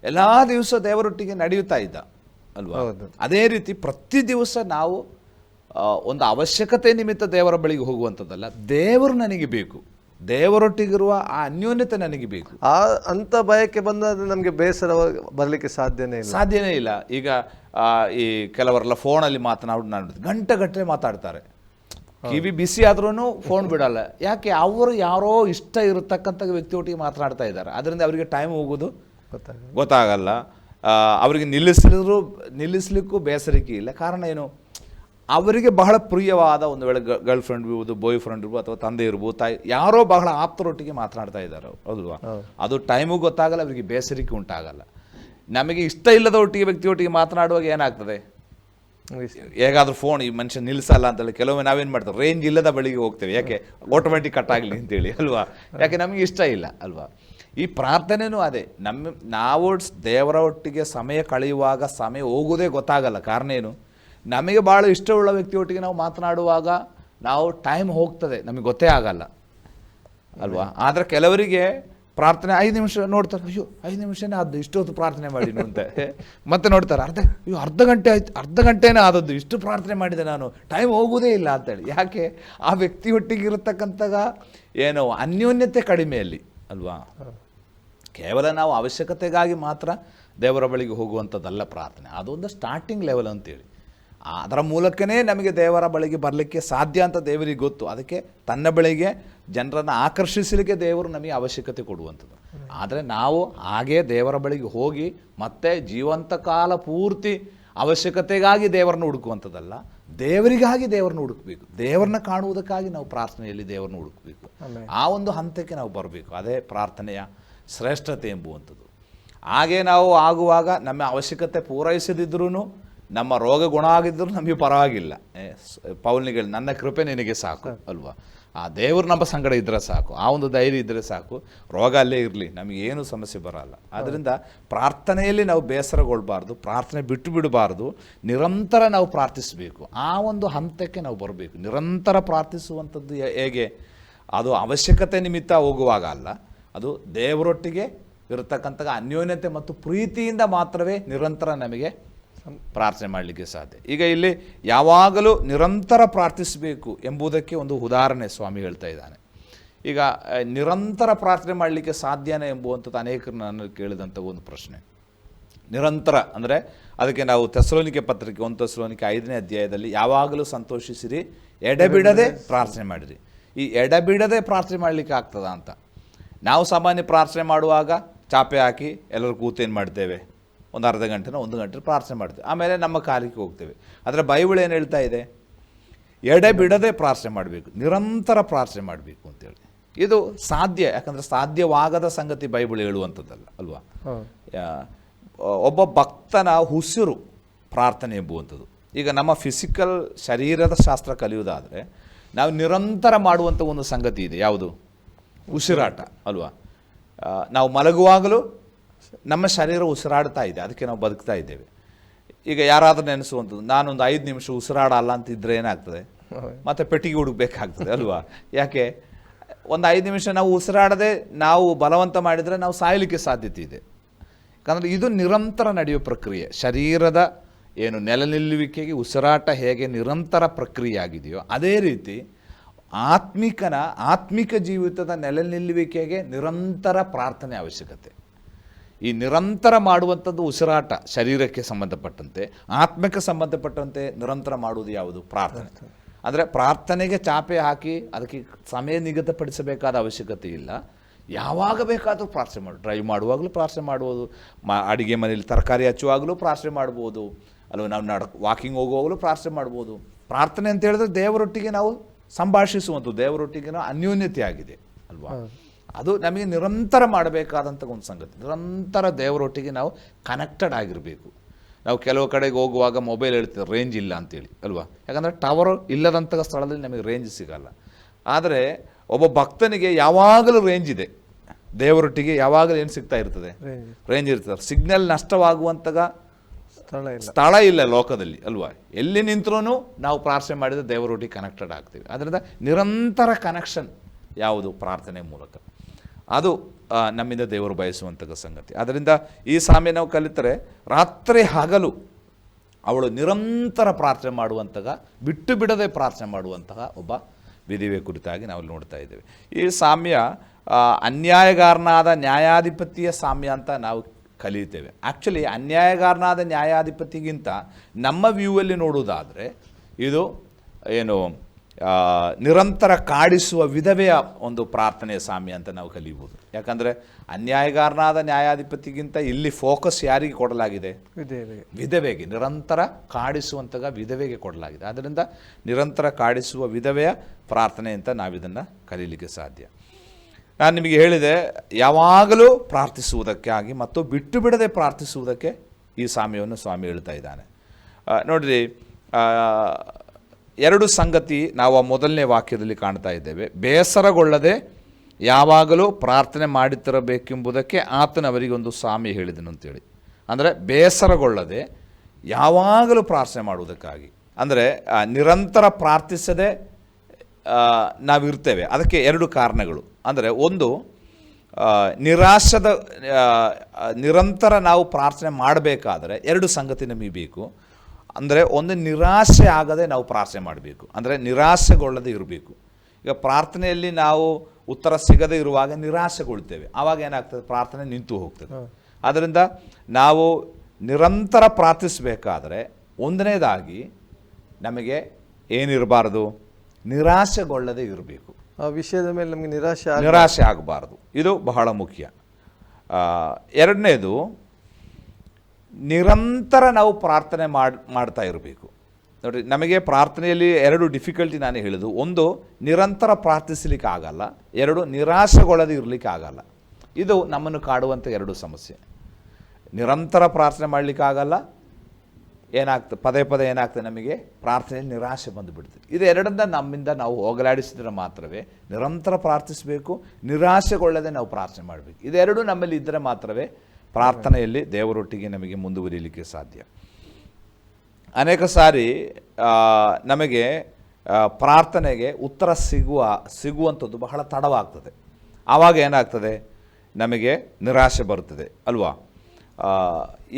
ಎಲ್ಲ ದಿವಸ ದೇವರೊಟ್ಟಿಗೆ ನಡೆಯುತ್ತಾ ಇದ್ದ ಅಲ್ವಾ? ಅದೇ ರೀತಿ ಪ್ರತಿ ದಿವಸ ನಾವು ಒಂದು ಅವಶ್ಯಕತೆ ನಿಮಿತ್ತ ದೇವರ ಬಳಿಗೆ ಹೋಗುವಂಥದ್ದಲ್ಲ ದೇವರು ನನಗೆ ಬೇಕು. ದೇವರೊಟ್ಟಿಗಿರುವ ಆ ಅನ್ಯೋನ್ಯತೆ ನನಗೆ ಬೇಕು. ಆ ಅಂತ ಭಯಕ್ಕೆ ಬಂದಾಗ ನಮಗೆ ಬೇಸರ ಬರಲಿಕ್ಕೆ ಸಾಧ್ಯನೇ ಇಲ್ಲ. ಸಾಧ್ಯನೇ ಇಲ್ಲ. ಈಗ ಈ ಕೆಲವರೆಲ್ಲ ಫೋನಲ್ಲಿ ಮಾತನಾಡಿ ನಾನು ಗಂಟೆ ಗಟ್ಟಲೆ ಮಾತಾಡ್ತಾರೆ. ಕಿವಿ ಬಿಸಿ ಆದ್ರೂ ಫೋನ್ ಬಿಡಲ್ಲ. ಯಾಕೆ? ಅವರು ಯಾರೋ ಇಷ್ಟ ಇರತಕ್ಕಂಥ ವ್ಯಕ್ತಿಯೊಟ್ಟಿಗೆ ಮಾತನಾಡ್ತಾ ಇದ್ದಾರೆ. ಅದರಿಂದ ಅವರಿಗೆ ಟೈಮ್ ಹೋಗೋದು ಗೊತ್ತಾಗ ಗೊತ್ತಾಗಲ್ಲ. ಅವರಿಗೆ ನಿಲ್ಲಿಸಿದ್ರು ನಿಲ್ಲಿಸ್ಲಿಕ್ಕೂ ಬೇಸರಿಕೆ ಇಲ್ಲ. ಕಾರಣ ಏನು? ಅವರಿಗೆ ಬಹಳ ಪ್ರಿಯವಾದ ಒಂದು ವೇಳೆ ಗರ್ಲ್ ಫ್ರೆಂಡ್ ಇರ್ಬೋದು ಬಾಯ್ ಫ್ರೆಂಡ್ ಇರ್ಬೋದು ಅಥವಾ ತಂದೆ ಇರ್ಬೋದು ತಾಯಿ ಯಾರೋ ಬಹಳ ಆಪ್ತರೊಟ್ಟಿಗೆ ಮಾತನಾಡ್ತಾ ಇದ್ದಾರೆ ಹೌದಲ್ವಾ ಅದು ಟೈಮು ಗೊತ್ತಾಗಲ್ಲ ಅವರಿಗೆ ಬೇಸರಿಕೆ ಉಂಟಾಗಲ್ಲ. ನಮಗೆ ಇಷ್ಟ ಇಲ್ಲದ ಒಟ್ಟಿಗೆ ವ್ಯಕ್ತಿಯೊಟ್ಟಿಗೆ ಮಾತನಾಡುವಾಗ ಏನಾಗ್ತದೆ? ಹೇಗಾದ್ರೂ ಫೋನ್ ಈ ಮನುಷ್ಯ ನಿಲ್ಲಿಸಲ್ಲ ಅಂತೇಳಿ ಕೆಲವೊಮ್ಮೆ ನಾವೇನು ಮಾಡ್ತೇವೆ? ರೇಂಜ್ ಇಲ್ಲದ ಬಳಿಗೆ ಹೋಗ್ತೇವೆ. ಯಾಕೆ? ಆಟೋಮೆಟಿಕ್ ಕಟ್ ಆಗಲಿ ಅಂತೇಳಿ, ಅಲ್ವಾ? ಯಾಕೆ? ನಮಗೆ ಇಷ್ಟ ಇಲ್ಲ, ಅಲ್ವಾ? ಈ ಪ್ರಾರ್ಥನೆನೂ ಅದೇ. ನಮ್ಮ ನಾವು ದೇವರ ಒಟ್ಟಿಗೆ ಸಮಯ ಕಳೆಯುವಾಗ ಸಮಯ ಹೋಗೋದೇ ಗೊತ್ತಾಗಲ್ಲ. ಕಾರಣ ಏನು? ನಮಗೆ ಭಾಳ ಇಷ್ಟವುಳ್ಳ ವ್ಯಕ್ತಿಯೊಟ್ಟಿಗೆ ನಾವು ಮಾತನಾಡುವಾಗ ನಾವು ಟೈಮ್ ಹೋಗ್ತದೆ. ನಮಗೆ ಗೊತ್ತೇ ಆಗಲ್ಲ. ಅಲ್ವಾ? ಆದರೆ ಕೆಲವರಿಗೆ ಪ್ರಾರ್ಥನೆ ಐದು ನಿಮಿಷ ನೋಡ್ತಾರೆ, ಅಯ್ಯೋ, ಐದು ನಿಮಿಷನೇ ಆದ್ದು, ಇಷ್ಟೊತ್ತು ಪ್ರಾರ್ಥನೆ ಮಾಡಿನು ಅಂತ. ಮತ್ತೆ ನೋಡ್ತಾರೆ, ಅರ್ಧ, ಅಯ್ಯೋ, ಅರ್ಧ ಗಂಟೆ ಆಯ್ತು, ಅರ್ಧ ಗಂಟೆನೇ ಆದದ್ದು, ಇಷ್ಟು ಪ್ರಾರ್ಥನೆ ಮಾಡಿದೆ ನಾನು ಟೈಮ್ ಹೋಗುವುದೇ ಇಲ್ಲ ಅಂತೇಳಿ. ಯಾಕೆ? ಆ ವ್ಯಕ್ತಿಯೊಟ್ಟಿಗೆ ಇರತಕ್ಕಂತಹ ಏನೋ ಅನ್ಯೋನ್ಯತೆ ಕಡಿಮೆಯಲ್ಲಿ ಅಲ್ವಾ? ಕೇವಲ ನಾವು ಅವಶ್ಯಕತೆಗಾಗಿ ಮಾತ್ರ ದೇವರ ಬಳಿಗೆ ಹೋಗುವಂಥದ್ದಲ್ಲ ಪ್ರಾರ್ಥನೆ. ಅದೊಂದು ಸ್ಟಾರ್ಟಿಂಗ್ ಲೆವೆಲ್ ಅಂತೇಳಿ. ಅದರ ಮೂಲಕನೇ ನಮಗೆ ದೇವರ ಬಳಿಗೆ ಬರಲಿಕ್ಕೆ ಸಾಧ್ಯ ಅಂತ ದೇವರಿಗೆ ಗೊತ್ತು. ಅದಕ್ಕೆ ತನ್ನ ಬಳಿಗೆ ಜನರನ್ನು ಆಕರ್ಷಿಸಲಿಕ್ಕೆ ದೇವರು ನಮಗೆ ಅವಶ್ಯಕತೆ ಕೊಡುವಂಥದ್ದು. ಆದರೆ ನಾವು ಹಾಗೆ ದೇವರ ಬಳಿಗೆ ಹೋಗಿ ಮತ್ತೆ ಜೀವಂತ ಕಾಲ ಪೂರ್ತಿ ಅವಶ್ಯಕತೆಗಾಗಿ ದೇವರನ್ನು ಹುಡುಕುವಂಥದ್ದಲ್ಲ ದೇವರಿಗಾಗಿ ದೇವರನ್ನು ಹುಡುಕಬೇಕು. ದೇವರನ್ನ ಕಾಣುವುದಕ್ಕಾಗಿ ನಾವು ಪ್ರಾರ್ಥನೆಯಲ್ಲಿ ದೇವರನ್ನ ಹುಡುಕಬೇಕು. ಆ ಒಂದು ಹಂತಕ್ಕೆ ನಾವು ಬರಬೇಕು. ಅದೇ ಪ್ರಾರ್ಥನೆಯ ಶ್ರೇಷ್ಠತೆ ಎಂಬುವಂಥದ್ದು. ಹಾಗೆ ನಾವು ಆಗುವಾಗ ನಮ್ಮ ಅವಶ್ಯಕತೆ ಪೂರೈಸದಿದ್ರೂ ನಮ್ಮ ರೋಗ ಗುಣ ಆಗಿದ್ದರೂ ನಮಗೆ ಪರವಾಗಿಲ್ಲ. ಪೌಲ್ನಿಗೆ ನನ್ನ ಕೃಪೆ ನಿನಗೆ ಸಾಕು ಅಲ್ವಾ? ಆ ದೇವರು ನಮ್ಮ ಸಂಗಡ ಇದ್ದರೆ ಸಾಕು ಆ ಒಂದು ಧೈರ್ಯ ಇದ್ದರೆ ಸಾಕು ರೋಗ ಅಲ್ಲೇ ಇರಲಿ ನಮಗೇನು ಸಮಸ್ಯೆ ಬರಲ್ಲ. ಆದ್ದರಿಂದ ಪ್ರಾರ್ಥನೆಯಲ್ಲಿ ನಾವು ಬೇಸರಗೊಳ್ಬಾರ್ದು ಪ್ರಾರ್ಥನೆ ಬಿಟ್ಟು ಬಿಡಬಾರ್ದು ನಿರಂತರ ನಾವು ಪ್ರಾರ್ಥಿಸಬೇಕು. ಆ ಒಂದು ಹಂತಕ್ಕೆ ನಾವು ಬರಬೇಕು. ನಿರಂತರ ಪ್ರಾರ್ಥಿಸುವಂಥದ್ದು ಹೇಗೆ? ಅದು ಅವಶ್ಯಕತೆ ನಿಮಿತ್ತ ಹೋಗುವಾಗ ಅಲ್ಲ ಅದು ದೇವರೊಟ್ಟಿಗೆ ಇರತಕ್ಕಂಥ ಅನ್ಯೋನ್ಯತೆ ಮತ್ತು ಪ್ರೀತಿಯಿಂದ ಮಾತ್ರವೇ ನಿರಂತರ ನಮಗೆ ಪ್ರಾರ್ಥನೆ ಮಾಡಲಿಕ್ಕೆ ಸಾಧ್ಯ. ಈಗ ಇಲ್ಲಿ ಯಾವಾಗಲೂ ನಿರಂತರ ಪ್ರಾರ್ಥಿಸಬೇಕು ಎಂಬುದಕ್ಕೆ ಒಂದು ಉದಾಹರಣೆ ಸ್ವಾಮಿ ಹೇಳ್ತಾ ಇದ್ದಾನೆ. ಈಗ ನಿರಂತರ ಪ್ರಾರ್ಥನೆ ಮಾಡಲಿಕ್ಕೆ ಸಾಧ್ಯನೇ ಎಂಬುವಂಥದ್ದು ಅನೇಕರು ನಾನು ಕೇಳಿದಂಥ ಒಂದು ಪ್ರಶ್ನೆ. ನಿರಂತರ ಅಂದರೆ ಅದಕ್ಕೆ ನಾವು ತೆಸಲೋನಿಕೆ ಪತ್ರಿಕೆ ಒಂದು ತೆಸಲೋನಿಕೆ ಐದನೇ ಅಧ್ಯಾಯದಲ್ಲಿ ಯಾವಾಗಲೂ ಸಂತೋಷಿಸಿರಿ ಎಡೆಬಿಡದೆ ಪ್ರಾರ್ಥನೆ ಮಾಡಿರಿ. ಈ ಎಡೆಬಿಡದೆ ಪ್ರಾರ್ಥನೆ ಮಾಡಲಿಕ್ಕೆ ಆಗ್ತದ ಅಂತ. ನಾವು ಸಾಮಾನ್ಯ ಪ್ರಾರ್ಥನೆ ಮಾಡುವಾಗ ಚಾಪೆ ಹಾಕಿ ಎಲ್ಲರೂ ಕೂತೇನು ಮಾಡ್ತೇವೆ? ಒಂದು ಅರ್ಧ ಗಂಟೆನ ಒಂದು ಗಂಟೆ ಪ್ರಾರ್ಥನೆ ಮಾಡ್ತೀವಿ. ಆಮೇಲೆ ನಮ್ಮ ಕಾಲಿಗೆ ಹೋಗ್ತೇವೆ. ಆದರೆ ಬೈಬಲ್ ಏನು ಹೇಳ್ತಾ ಇದೆ? ಎಡೆ ಬಿಡದೆ ಪ್ರಾರ್ಥನೆ ಮಾಡಬೇಕು. ನಿರಂತರ ಪ್ರಾರ್ಥನೆ ಮಾಡಬೇಕು ಅಂತೇಳಿ. ಇದು ಸಾಧ್ಯ ಯಾಕಂದರೆ ಸಾಧ್ಯವಾಗದ ಸಂಗತಿ ಬೈಬಲ್ ಹೇಳುವಂಥದ್ದಲ್ಲ ಅಲ್ವಾ? ಒಬ್ಬ ಭಕ್ತನ ಉಸಿರು ಪ್ರಾರ್ಥನೆ ಎಂಬುವಂಥದ್ದು. ಈಗ ನಮ್ಮ ಫಿಸಿಕಲ್ ಶರೀರದ ಶಾಸ್ತ್ರ ಕಲಿಯುವುದಾದರೆ ನಾವು ನಿರಂತರ ಮಾಡುವಂಥ ಒಂದು ಸಂಗತಿ ಇದೆ. ಯಾವುದು? ಉಸಿರಾಟ ಅಲ್ವಾ? ನಾವು ಮಲಗುವಾಗಲೂ ನಮ್ಮ ಶರೀರ ಉಸಿರಾಡ್ತಾ ಇದೆ ಅದಕ್ಕೆ ನಾವು ಬದುಕ್ತಾ ಇದ್ದೇವೆ. ಈಗ ಯಾರಾದರೂ ನೆನೆಸುವಂಥದ್ದು ನಾನೊಂದು ಐದು ನಿಮಿಷ ಉಸಿರಾಡಲ್ಲ ಅಂತ ಇದ್ದರೆ ಏನಾಗ್ತದೆ ಮತ್ತೆ ಪೆಟ್ಟಿಗೆ ಹುಡುಕ್ಬೇಕಾಗ್ತದೆ ಅಲ್ವಾ? ಯಾಕೆ? ಒಂದು ಐದು ನಿಮಿಷ ನಾವು ಉಸಿರಾಡದೆ ನಾವು ಬಲವಂತ ಮಾಡಿದರೆ ನಾವು ಸಾಯಲಿಕ್ಕೆ ಸಾಧ್ಯತೆ ಇದೆ. ಯಾಕಂದರೆ ಇದು ನಿರಂತರ ನಡೆಯುವ ಪ್ರಕ್ರಿಯೆ. ಶರೀರದ ಏನು ನೆಲೆ ನಿಲ್ಲುವಿಕೆಗೆ ಉಸಿರಾಟ ಹೇಗೆ ನಿರಂತರ ಪ್ರಕ್ರಿಯೆ ಆಗಿದೆಯೋ ಅದೇ ರೀತಿ ಆತ್ಮಿಕನ ಆತ್ಮಿಕ ಜೀವಿತದ ನೆಲೆ ನಿಲ್ಲುವಿಕೆಗೆ ನಿರಂತರ ಪ್ರಾರ್ಥನೆ ಅವಶ್ಯಕತೆ. ಈ ನಿರಂತರ ಮಾಡುವಂಥದ್ದು ಉಸಿರಾಟ ಶರೀರಕ್ಕೆ ಸಂಬಂಧಪಟ್ಟಂತೆ, ಆತ್ಮಕ್ಕೆ ಸಂಬಂಧಪಟ್ಟಂತೆ ನಿರಂತರ ಮಾಡುವುದು ಯಾವುದು? ಪ್ರಾರ್ಥನೆ. ಅಂದರೆ ಪ್ರಾರ್ಥನೆಗೆ ಚಾಪೆ ಹಾಕಿ ಅದಕ್ಕೆ ಸಮಯ ನಿಗದಿಪಡಿಸಬೇಕಾದ ಅವಶ್ಯಕತೆ ಇಲ್ಲ. ಯಾವಾಗ ಬೇಕಾದರೂ ಪ್ರಾರ್ಥನೆ ಮಾಡಿ. ಡ್ರೈವ್ ಮಾಡುವಾಗಲೂ ಪ್ರಾರ್ಥನೆ ಮಾಡ್ಬೋದು. ಮಾ, ಅಡುಗೆ ಮನೆಯಲ್ಲಿ ತರಕಾರಿ ಹಚ್ಚುವಾಗಲೂ ಪ್ರಾರ್ಥನೆ ಮಾಡ್ಬೋದು. ಅಲ್ವಾ, ನಾವು ನಡ್ ವಾಕಿಂಗ್ ಹೋಗುವಾಗಲೂ ಪ್ರಾರ್ಥನೆ ಮಾಡ್ಬೋದು. ಪ್ರಾರ್ಥನೆ ಅಂತ ಹೇಳಿದ್ರೆ ದೇವರೊಟ್ಟಿಗೆ ನಾವು ಸಂಭಾಷಿಸುವಂಥದ್ದು, ದೇವರೊಟ್ಟಿಗೆ ನಾವು ಅನ್ಯೋನ್ಯತೆ ಆಗಿದೆ ಅಲ್ವಾ ಅದು ನಮಗೆ ನಿರಂತರ ಮಾಡಬೇಕಾದಂಥ ಒಂದು ಸಂಗತಿ. ನಿರಂತರ ದೇವರೊಟ್ಟಿಗೆ ನಾವು ಕನೆಕ್ಟೆಡ್ ಆಗಿರಬೇಕು. ನಾವು ಕೆಲವು ಕಡೆಗೆ ಹೋಗುವಾಗ ಮೊಬೈಲ್ ಹೇಳ್ತೀವಿ ರೇಂಜ್ ಇಲ್ಲ ಅಂತೇಳಿ ಅಲ್ವಾ? ಯಾಕಂದರೆ ಟವರ್ ಇಲ್ಲದಂಥ ಸ್ಥಳದಲ್ಲಿ ನಮಗೆ ರೇಂಜ್ ಸಿಗಲ್ಲ. ಆದರೆ ಒಬ್ಬ ಭಕ್ತನಿಗೆ ಯಾವಾಗಲೂ ರೇಂಜ್ ಇದೆ. ದೇವರೊಟ್ಟಿಗೆ ಯಾವಾಗಲೂ ಏನು ಸಿಗ್ತಾ ಇರ್ತದೆ? ರೇಂಜ್ ಇರ್ತದೆ. ಸಿಗ್ನಲ್ ನಷ್ಟವಾಗುವಂತಹ ಸ್ಥಳ ಸ್ಥಳ ಇಲ್ಲ ಲೋಕದಲ್ಲಿ ಅಲ್ವಾ? ಎಲ್ಲಿ ನಿಂತರೂ ನಾವು ಪ್ರಾರ್ಥನೆ ಮಾಡಿದರೆ ದೇವರೊಟ್ಟಿಗೆ ಕನೆಕ್ಟೆಡ್ ಆಗ್ತೀವಿ. ಅದರಿಂದ ನಿರಂತರ ಕನೆಕ್ಷನ್ ಯಾವುದು? ಪ್ರಾರ್ಥನೆ ಮೂಲಕ. ಅದು ನಮ್ಮಿಂದ ದೇವರು ಬಯಸುವಂಥ ಸಂಗತಿ. ಅದರಿಂದ ಈ ಸಾಮ್ಯ ನಾವು ಕಲಿತರೆ ರಾತ್ರಿ ಹಗಲು ಅವಳು ನಿರಂತರ ಪ್ರಾರ್ಥನೆ ಮಾಡುವಂತಹ, ಬಿಟ್ಟು ಬಿಡದೆ ಪ್ರಾರ್ಥನೆ ಮಾಡುವಂತಹ ಒಬ್ಬ ವಿಧಿವೆ ಕುರಿತಾಗಿ ನಾವು ನೋಡ್ತಾ ಇದ್ದೇವೆ. ಈ ಸಾಮ್ಯ ಅನ್ಯಾಯಗಾರನಾದ ನ್ಯಾಯಾಧಿಪತಿಯ ಸಾಮ್ಯ ಅಂತ ನಾವು ಕಲಿಯುತ್ತೇವೆ. ಆ್ಯಕ್ಚುಲಿ ಅನ್ಯಾಯಗಾರನಾದ ನ್ಯಾಯಾಧಿಪತಿಗಿಂತ ನಮ್ಮ ವ್ಯೂವಲ್ಲಿ ನೋಡುವುದಾದರೆ, ಇದು, ಏನು ನಿರಂತರ ಕಾಡಿಸುವ ವಿಧವೆಯ ಒಂದು ಪ್ರಾರ್ಥನೆಯ ಸಾಮ್ಯ ಅಂತ ನಾವು ಕಲಿಬೋದು. ಯಾಕಂದರೆ ಅನ್ಯಾಯಗಾರನಾದ ನ್ಯಾಯಾಧಿಪತಿಗಿಂತ ಇಲ್ಲಿ ಫೋಕಸ್ ಯಾರಿಗೆ ಕೊಡಲಾಗಿದೆ? ವಿಧವೆಗೆ. ನಿರಂತರ ಕಾಡಿಸುವಂತಹ ವಿಧವೆಗೆ ಕೊಡಲಾಗಿದೆ. ಆದ್ದರಿಂದ ನಿರಂತರ ಕಾಡಿಸುವ ವಿಧವೆಯ ಪ್ರಾರ್ಥನೆ ಅಂತ ನಾವಿದನ್ನು ಕಲೀಲಿಕ್ಕೆ ಸಾಧ್ಯ. ನಾನು ನಿಮಗೆ ಹೇಳಿದೆ ಯಾವಾಗಲೂ ಪ್ರಾರ್ಥಿಸುವುದಕ್ಕಾಗಿ ಮತ್ತು ಬಿಟ್ಟು ಬಿಡದೆ ಪ್ರಾರ್ಥಿಸುವುದಕ್ಕೆ ಈ ಸಾಮ್ಯವನ್ನು ಸ್ವಾಮಿ ಹೇಳ್ತಾ ಇದ್ದಾನೆ. ನೋಡಿರಿ ಎರಡು ಸಂಗತಿ ನಾವು ಆ ಮೊದಲನೇ ವಾಕ್ಯದಲ್ಲಿ ಕಾಣ್ತಾ ಇದ್ದೇವೆ. ಬೇಸರಗೊಳ್ಳದೆ ಯಾವಾಗಲೂ ಪ್ರಾರ್ಥನೆ ಮಾಡುತ್ತಿರಬೇಕೆಂಬುದಕ್ಕೆ ಆತನವರಿಗೆ ಒಂದು ಸ್ವಾಮಿ ಹೇಳಿದನು ಅಂತೇಳಿ. ಅಂದರೆ ಬೇಸರಗೊಳ್ಳದೆ ಯಾವಾಗಲೂ ಪ್ರಾರ್ಥನೆ ಮಾಡುವುದಕ್ಕಾಗಿ. ಅಂದರೆ ನಿರಂತರ ಪ್ರಾರ್ಥಿಸದೆ ನಾವಿರ್ತೇವೆ. ಅದಕ್ಕೆ ಎರಡು ಕಾರಣಗಳು. ಅಂದರೆ, ಒಂದು ನಿರಾಶದ ನಿರಂತರ ನಾವು ಪ್ರಾರ್ಥನೆ ಮಾಡಬೇಕಾದರೆ ಎರಡು ಸಂಗತಿ ನಮಗೆ ಬೇಕು. ಅಂದರೆ ಒಂದು ನಿರಾಶೆ ಆಗದೆ ನಾವು ಪ್ರಾರ್ಥನೆ ಮಾಡಬೇಕು. ಅಂದರೆ ನಿರಾಶೆಗೊಳ್ಳದೆ ಇರಬೇಕು. ಈಗ ಪ್ರಾರ್ಥನೆಯಲ್ಲಿ ನಾವು ಉತ್ತರ ಸಿಗದೆ ಇರುವಾಗ ನಿರಾಶೆಗೊಳ್ತೇವೆ ಆವಾಗ ಏನಾಗ್ತದೆ? ಪ್ರಾರ್ಥನೆ ನಿಂತು ಹೋಗ್ತದೆ. ಆದ್ದರಿಂದ ನಾವು ನಿರಂತರ ಪ್ರಾರ್ಥಿಸಬೇಕಾದ್ರೆ ಒಂದನೇದಾಗಿ ನಮಗೆ ಏನಿರಬಾರ್ದು? ನಿರಾಶೆಗೊಳ್ಳದೆ ಇರಬೇಕು. ಆ ವಿಷಯದ ಮೇಲೆ ನಮಗೆ ನಿರಾಶೆ ನಿರಾಶೆ ಆಗಬಾರ್ದು. ಇದು ಬಹಳ ಮುಖ್ಯ. ಎರಡನೇದು ನಿರಂತರ ನಾವು ಪ್ರಾರ್ಥನೆ ಮಾಡಿ, ಮಾಡ್ತಾ ಇರಬೇಕು. ನೋಡಿ, ನಮಗೆ ಪ್ರಾರ್ಥನೆಯಲ್ಲಿ ಎರಡು ಡಿಫಿಕಲ್ಟಿ ನಾನು ಹೇಳಿದ್ದು. ಒಂದು, ನಿರಂತರ ಪ್ರಾರ್ಥಿಸಲಿಕ್ಕೆ ಆಗಲ್ಲ ಎರಡು ನಿರಾಶೆಗೊಳ್ಳದೆ ಇರಲಿಕ್ಕೆ ಆಗಲ್ಲ ಇದು ನಮ್ಮನ್ನು ಕಾಡುವಂಥ ಎರಡು ಸಮಸ್ಯೆ. ನಿರಂತರ ಪ್ರಾರ್ಥನೆ ಮಾಡಲಿಕ್ಕೆ ಆಗಲ್ಲ ಏನಾಗ್ತದೆ ಪದೇ ಪದೇ ಏನಾಗ್ತದೆ ನಮಗೆ? ಪ್ರಾರ್ಥನೆಯಲ್ಲಿ ನಿರಾಶೆ ಬಂದುಬಿಡ್ತದೆ ಇದು ಎರಡನ್ನ ನಮ್ಮಿಂದ ನಾವು ಹೋಗಲಾಡಿಸಿದ್ರೆ ಮಾತ್ರವೇ ನಿರಂತರ ಪ್ರಾರ್ಥಿಸಬೇಕು, ನಿರಾಶೆಗೊಳ್ಳದೆ ನಾವು ಪ್ರಾರ್ಥನೆ ಮಾಡಬೇಕು. ಇದೆರಡೂ ನಮ್ಮಲ್ಲಿ ಇದ್ದರೆ ಮಾತ್ರವೇ ಪ್ರಾರ್ಥನೆಯಲ್ಲಿ ದೇವರೊಟ್ಟಿಗೆ ನಮಗೆ ಮುಂದುವರಿಯಲಿಕ್ಕೆ ಸಾಧ್ಯ. ಅನೇಕ ಸಾರಿ ನಮಗೆ ಪ್ರಾರ್ಥನೆಗೆ ಉತ್ತರ ಸಿಗುವ, ಸಿಗುವಂಥದ್ದು ಬಹಳ ತಡವಾಗ್ತದೆ. ಆವಾಗ ಏನಾಗ್ತದೆ? ನಮಗೆ ನಿರಾಶೆ ಬರುತ್ತದೆ, ಅಲ್ವಾ?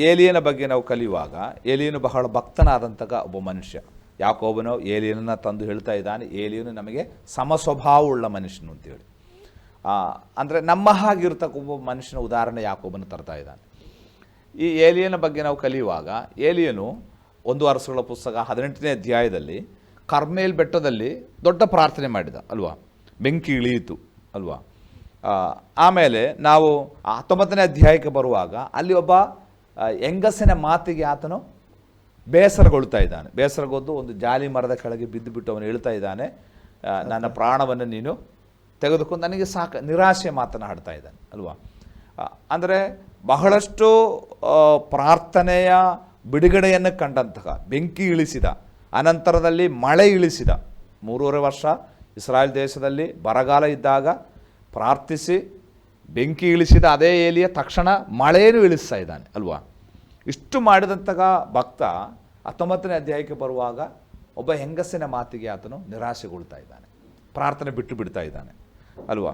ಏಲಿಯನ ಬಗ್ಗೆ ನಾವು ಕಲಿಯುವಾಗ, ಏಲಿಯನು ಬಹಳ ಭಕ್ತನಾದಂತಹ ಒಬ್ಬ ಮನುಷ್ಯ. ಯಾಕೊಬ್ಬನೋ ಏಲಿಯನನ್ನು ತಂದು ಹೇಳ್ತಾ ಇದ್ದಾನೆ, ಏಲಿಯನು ನಮಗೆ ಸಮಸ್ವಭಾವವುಳ್ಳ ಮನುಷ್ಯನು ಅಂತೇಳಿ ಅಂದರೆ ನಮ್ಮ ಹಾಗಿರ್ತಕ್ಕ ಒಬ್ಬ ಮನುಷ್ಯನ ಉದಾಹರಣೆ ಯಾಕೊಬ್ಬನ ತರ್ತಾ ಇದ್ದಾನೆ. ಈ ಏಲಿಯನ ಬಗ್ಗೆ ನಾವು ಕಲಿಯುವಾಗ ಏಲಿಯನು ಒಂದು ಅರಸುಗಳ ಪುಸ್ತಕ ಹದಿನೆಂಟನೇ ಅಧ್ಯಾಯದಲ್ಲಿ ಕರ್ಮೇಲ್ ಬೆಟ್ಟದಲ್ಲಿ ದೊಡ್ಡ ಪ್ರಾರ್ಥನೆ ಮಾಡಿದ, ಅಲ್ವಾ? ಬೆಂಕಿ ಇಳಿಯಿತು, ಅಲ್ವಾ? ಆಮೇಲೆ ನಾವು ಹತ್ತೊಂಬತ್ತನೇ ಅಧ್ಯಾಯಕ್ಕೆ ಬರುವಾಗ ಅಲ್ಲಿ ಒಬ್ಬ ಹೆಂಗಸಿನ ಮಾತಿಗೆ ಆತನು ಬೇಸರಗೊಳ್ತಾ ಇದ್ದಾನೆ. ಬೇಸರಗೊದ್ದು ಒಂದು ಜಾಲಿ ಮರದ ಕೆಳಗೆ ಬಿದ್ದುಬಿಟ್ಟು ಅವನು ಹೇಳ್ತಾ ಇದ್ದಾನೆ ನನ್ನ ಪ್ರಾಣವನ್ನು ನೀನು ತೆಗೆದುಕೊಂಡು ನನಗೆ ಸಾಕು ನಿರಾಶೆ ಮಾತನಾಡ್ತಾ ಇದ್ದಾನೆ, ಅಲ್ವಾ? ಅಂದರೆ ಬಹಳಷ್ಟು ಪ್ರಾರ್ಥನೆಯ ಬಿಡುಗಡೆಯನ್ನು ಕಂಡಂತಹ, ಬೆಂಕಿ ಇಳಿಸಿದ, ಅನಂತರದಲ್ಲಿ ಮಳೆ ಇಳಿಸಿದ, ಮೂರುವರೆ ವರ್ಷ ಇಸ್ರಾಯೇಲ್ ದೇಶದಲ್ಲಿ ಬರಗಾಲ ಇದ್ದಾಗ ಪ್ರಾರ್ಥಿಸಿ ಬೆಂಕಿ ಇಳಿಸಿದ ಅದೇ ಏಲಿಯ ತಕ್ಷಣ ಮಳೆಯನ್ನು ಇಳಿಸ್ತಾ ಇದ್ದಾನೆ, ಅಲ್ವಾ? ಇಷ್ಟು ಮಾಡಿದಂತಹ ಭಕ್ತ ಹತ್ತೊಂಬತ್ತನೇ ಅಧ್ಯಾಯಕ್ಕೆ ಬರುವಾಗ ಒಬ್ಬ ಹೆಂಗಸಿನ ಮಾತಿಗೆ ಆತನು ನಿರಾಶೆಗೊಳ್ತಾ ಇದ್ದಾನೆ, ಪ್ರಾರ್ಥನೆ ಬಿಟ್ಟು ಬಿಡ್ತಾ ಇದ್ದಾನೆ. ಅಲ್ವಾ?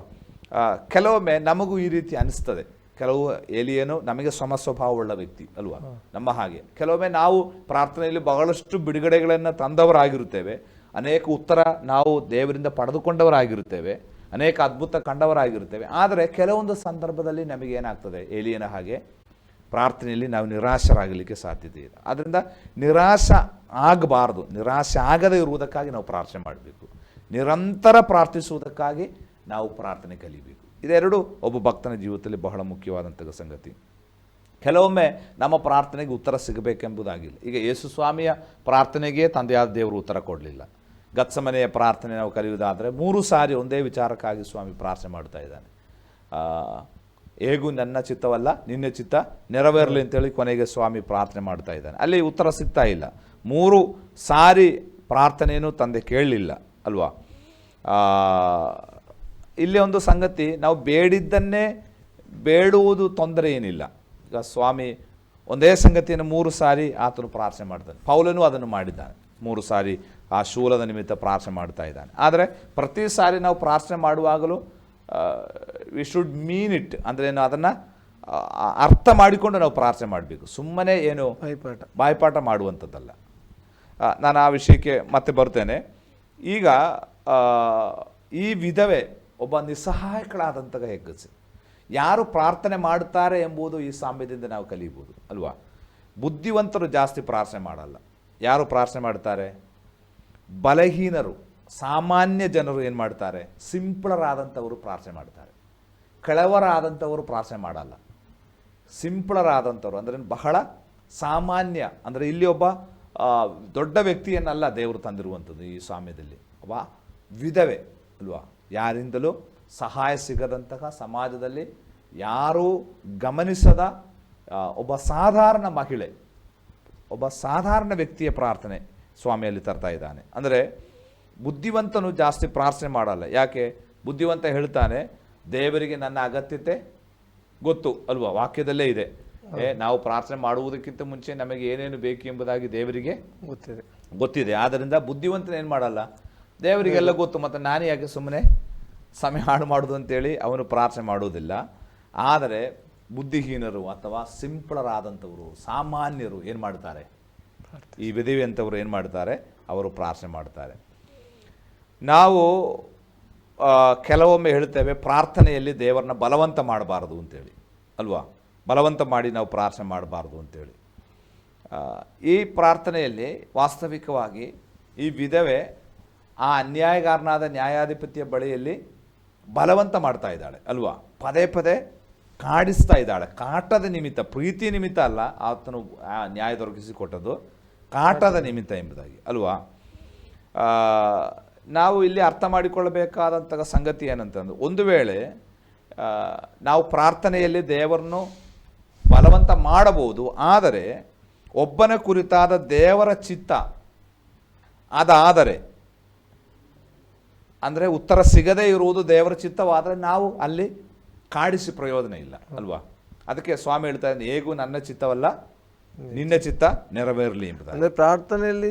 ಕೆಲವೊಮ್ಮೆ ನಮಗೂ ಈ ರೀತಿ ಅನಿಸ್ತದೆ. ಕೆಲವು ಏಲಿಯನು ನಮಗೆ ಸಮ ಸ್ವಭಾವವುಳ್ಳ ವ್ಯಕ್ತಿ ಅಲ್ವಾ? ನಮ್ಮ ಹಾಗೆ. ಕೆಲವೊಮ್ಮೆ ನಾವು ಪ್ರಾರ್ಥನೆಯಲ್ಲಿ ಬಹಳಷ್ಟು ಬಿಡುಗಡೆಗಳನ್ನು ತಂದವರಾಗಿರುತ್ತೇವೆ. ಅನೇಕ ಉತ್ತರ ನಾವು ದೇವರಿಂದ ಪಡೆದುಕೊಂಡವರಾಗಿರುತ್ತೇವೆ. ಅನೇಕ ಅದ್ಭುತ ಕಂಡವರಾಗಿರುತ್ತೇವೆ. ಆದರೆ ಕೆಲವೊಂದು ಸಂದರ್ಭದಲ್ಲಿ ನಮಗೆ ಏನಾಗ್ತದೆ? ಏಲಿಯನ ಹಾಗೆ ಪ್ರಾರ್ಥನೆಯಲ್ಲಿ ನಾವು ನಿರಾಶರಾಗಲಿಕ್ಕೆ ಸಾಧ್ಯತೆ ಇದೆ. ಆದ್ದರಿಂದ ನಿರಾಶ ಆಗಬಾರ್ದು. ನಿರಾಶೆ ಆಗದೇ ಇರುವುದಕ್ಕಾಗಿ ನಾವು ಪ್ರಾರ್ಥನೆ ಮಾಡಬೇಕು. ನಿರಂತರ ಪ್ರಾರ್ಥಿಸುವುದಕ್ಕಾಗಿ ನಾವು ಪ್ರಾರ್ಥನೆ ಕಲಿಬೇಕು. ಇದೆರಡು ಒಬ್ಬ ಭಕ್ತನ ಜೀವಿತದಲ್ಲಿ ಬಹಳ ಮುಖ್ಯವಾದಂಥ ಸಂಗತಿ. ಕೆಲವೊಮ್ಮೆ ನಮ್ಮ ಪ್ರಾರ್ಥನೆಗೆ ಉತ್ತರ ಸಿಗಬೇಕೆಂಬುದಾಗಿಲ್ಲ. ಈಗ ಯೇಸು ಸ್ವಾಮಿಯ ಪ್ರಾರ್ಥನೆಗೆ ತಂದೆಯಾದ ದೇವರು ಉತ್ತರ ಕೊಡಲಿಲ್ಲ. ಗತ್ಸಮನೆಯ ಪ್ರಾರ್ಥನೆ ನಾವು ಕಲಿಯುವುದಾದರೆ ಮೂರು ಸಾರಿ ಒಂದೇ ವಿಚಾರಕ್ಕಾಗಿ ಸ್ವಾಮಿ ಪ್ರಾರ್ಥನೆ ಮಾಡ್ತಾ ಇದ್ದಾನೆ. ಹೇಗೂ ನನ್ನ ಚಿತ್ತವಲ್ಲ, ನಿನ್ನ ಚಿತ್ತ ನೆರವೇರಲಿ ಅಂತೇಳಿ ಕೊನೆಗೆ ಸ್ವಾಮಿ ಪ್ರಾರ್ಥನೆ ಮಾಡ್ತಾ ಇದ್ದಾನೆ. ಅಲ್ಲಿ ಉತ್ತರ ಸಿಗ್ತಾ ಇಲ್ಲ. ಮೂರು ಸಾರಿ ಪ್ರಾರ್ಥನೆಯನ್ನು ತಂದೆ ಕೇಳಲಿಲ್ಲ, ಅಲ್ವಾ? ಇಲ್ಲಿ ಒಂದು ಸಂಗತಿ ನಾವು ಬೇಡಿದ್ದನ್ನೇ ಬೇಡುವುದು ತೊಂದರೆ ಏನಿಲ್ಲ. ಈಗ ಸ್ವಾಮಿ ಒಂದೇ ಸಂಗತಿಯನ್ನು ಮೂರು ಸಾರಿ ಆತನು ಪ್ರಾರ್ಥನೆ ಮಾಡ್ತಾನೆ. ಪೌಲನು ಅದನ್ನು ಮಾಡಿದ್ದಾನೆ. ಮೂರು ಸಾರಿ ಆ ಶೂಲದ ನಿಮಿತ್ತ ಪ್ರಾರ್ಥನೆ ಮಾಡ್ತಾ ಇದ್ದಾನೆ. ಆದರೆ ಪ್ರತಿ ಸಾರಿ ನಾವು ಪ್ರಾರ್ಥನೆ ಮಾಡುವಾಗಲೂ ವಿ ಶುಡ್ ಮೀನ್ ಇಟ್ ಅಂದರೆ ಏನು ಅದನ್ನು ಅರ್ಥ ಮಾಡಿಕೊಂಡು ನಾವು ಪ್ರಾರ್ಥನೆ ಮಾಡಬೇಕು. ಸುಮ್ಮನೆ ಏನು ಬಾಯ್ಪಾಠ. ಬಾಯ್ಪಾಠ ಮಾಡುವಂಥದ್ದಲ್ಲ. ನಾನು ಆ ವಿಷಯಕ್ಕೆ ಮತ್ತೆ ಬರ್ತೇನೆ. ಈಗ ಈ ವಿಧವೆ ಒಬ್ಬ ನಿಸ್ಸಹಾಯಕಳಾದಂತಹ ಹೆಗ್ಗಸೆ. ಯಾರು ಪ್ರಾರ್ಥನೆ ಮಾಡುತ್ತಾರೆ ಎಂಬುದು ಈ ಸಾಮ್ಯದಿಂದ ನಾವು ಕಲಿಬೋದು ಅಲ್ವಾ? ಬುದ್ಧಿವಂತರು ಜಾಸ್ತಿ ಪ್ರಾರ್ಥನೆ ಮಾಡಲ್ಲ. ಯಾರು ಪ್ರಾರ್ಥನೆ ಮಾಡ್ತಾರೆ ಬಲಹೀನರು, ಸಾಮಾನ್ಯ ಜನರು ಏನು ಮಾಡ್ತಾರೆ ಸಿಂಪಳರಾದಂಥವರು ಪ್ರಾರ್ಥನೆ ಮಾಡ್ತಾರೆ ಕೆಳವರಾದಂಥವರು ಪ್ರಾರ್ಥನೆ ಮಾಡಲ್ಲ. ಸಿಂಪ್ಲರಾದಂಥವ್ರು ಅಂದರೆ ಬಹಳ ಸಾಮಾನ್ಯ, ಅಂದರೆ ಇಲ್ಲಿ ಒಬ್ಬ ದೊಡ್ಡ ವ್ಯಕ್ತಿಯನ್ನಲ್ಲ ದೇವರು ತಂದಿರುವಂಥದ್ದು ಈ ಸಾಮ್ಯದಲ್ಲಿ. ಒಬ್ಬ ವಿಧವೆ, ಅಲ್ವಾ? ಯಾರಿಂದಲೂ ಸಹಾಯ ಸಿಗದಂತಹ ಸಮಾಜದಲ್ಲಿ ಯಾರೂ ಗಮನಿಸದ ಒಬ್ಬ ಸಾಧಾರಣ ಮಹಿಳೆ ಒಬ್ಬ ಸಾಧಾರಣ ವ್ಯಕ್ತಿಯ ಪ್ರಾರ್ಥನೆ ಸ್ವಾಮಿಯಲ್ಲಿ ತರ್ತಾ ಇದ್ದಾನೆ. ಅಂದರೆ ಬುದ್ಧಿವಂತನು ಜಾಸ್ತಿ ಪ್ರಾರ್ಥನೆ ಮಾಡಲ್ಲ. ಯಾಕೆ? ಬುದ್ಧಿವಂತ ಹೇಳ್ತಾನೆ ದೇವರಿಗೆ ನನ್ನ ಅಗತ್ಯತೆ ಗೊತ್ತು ಅಲ್ವಾ? ವಾಕ್ಯದಲ್ಲೇ ಇದೆ. ಏ ನಾವು ಪ್ರಾರ್ಥನೆ ಮಾಡುವುದಕ್ಕಿಂತ ಮುಂಚೆ ನಮಗೆ ಏನೇನು ಬೇಕು ಎಂಬುದಾಗಿ ದೇವರಿಗೆ ಗೊತ್ತಿದೆ. ಗೊತ್ತಿದೆ. ಆದ್ದರಿಂದ ಬುದ್ಧಿವಂತನ ಏನು ಮಾಡಲ್ಲ? ದೇವರಿಗೆಲ್ಲ ಗೊತ್ತು ಮತ್ತು ನಾನು ಯಾಕೆ ಸುಮ್ಮನೆ ಸಮಯ ಹಾಳು ಮಾಡೋದು ಅಂತೇಳಿ ಅವನು ಪ್ರಾರ್ಥನೆ ಮಾಡುವುದಿಲ್ಲ. ಆದರೆ ಬುದ್ಧಿಹೀನರು ಅಥವಾ ಸಿಂಪಳರಾದಂಥವರು ಸಾಮಾನ್ಯರು ಏನು ಮಾಡ್ತಾರೆ? ಈ ವಿಧಿವಿ ಅಂಥವ್ರು ಏನು ಮಾಡ್ತಾರೆ? ಅವರು ಪ್ರಾರ್ಥನೆ ಮಾಡ್ತಾರೆ. ನಾವು ಕೆಲವೊಮ್ಮೆ ಹೇಳ್ತೇವೆ ಪ್ರಾರ್ಥನೆಯಲ್ಲಿ ದೇವರನ್ನ ಬಲವಂತ ಮಾಡಬಾರದು ಅಂತೇಳಿ. ಅಲ್ವಾ? ಬಲವಂತ ಮಾಡಿ ನಾವು ಪ್ರಾರ್ಥನೆ ಮಾಡಬಾರ್ದು ಅಂತೇಳಿ. ಈ ಪ್ರಾರ್ಥನೆಯಲ್ಲಿ ವಾಸ್ತವಿಕವಾಗಿ ಈ ವಿಧವೆ ಆ ಅನ್ಯಾಯಗಾರನಾದ ನ್ಯಾಯಾಧಿಪತಿಯ ಬಳಿಯಲ್ಲಿ ಬಲವಂತ ಮಾಡ್ತಾ ಇದ್ದಾಳೆ, ಅಲ್ವಾ? ಪದೇ ಪದೇ ಕಾಡಿಸ್ತಾ ಇದ್ದಾಳೆ. ಕಾಟದ ನಿಮಿತ್ತ ಪ್ರೀತಿ ನಿಮಿತ್ತ ಅಲ್ಲ, ಆತನು ನ್ಯಾಯ ದೊರಕಿಸಿಕೊಟ್ಟದ್ದು ಕಾಟದ ನಿಮಿತ್ತ ಎಂಬುದಾಗಿ, ಅಲ್ವಾ? ನಾವು ಇಲ್ಲಿ ಅರ್ಥ ಮಾಡಿಕೊಳ್ಳಬೇಕಾದಂಥ ಸಂಗತಿ ಏನಂತಂದ್ರೆ, ಒಂದು ವೇಳೆ ನಾವು ಪ್ರಾರ್ಥನೆಯಲ್ಲಿ ದೇವರನ್ನು ಬಲವಂತ ಮಾಡಬಹುದು, ಆದರೆ ಒಬ್ಬನ ಕುರಿತಾದ ದೇವರ ಚಿತ್ತ ಅದಾದರೆ ಅಂದರೆ ಉತ್ತರ ಸಿಗದೇ ಇರುವುದು ದೇವರ ಚಿತ್ತವಾದರೆ ನಾವು ಅಲ್ಲಿ ಕಾಡಿಸಿ ಪ್ರಯೋಜನ ಇಲ್ಲ ಅಲ್ವಾ? ಅದಕ್ಕೆ ಸ್ವಾಮಿ ಹೇಳ್ತಾ ಇದ್ದಾನೆ ಹೇಗೂ ನನ್ನ ಚಿತ್ತವಲ್ಲ ನಿನ್ನ ಚಿತ್ತ ನೆರವೇರಲಿ ಎಂಬುದು ಅಂದರೆ ಪ್ರಾರ್ಥನೆಯಲ್ಲಿ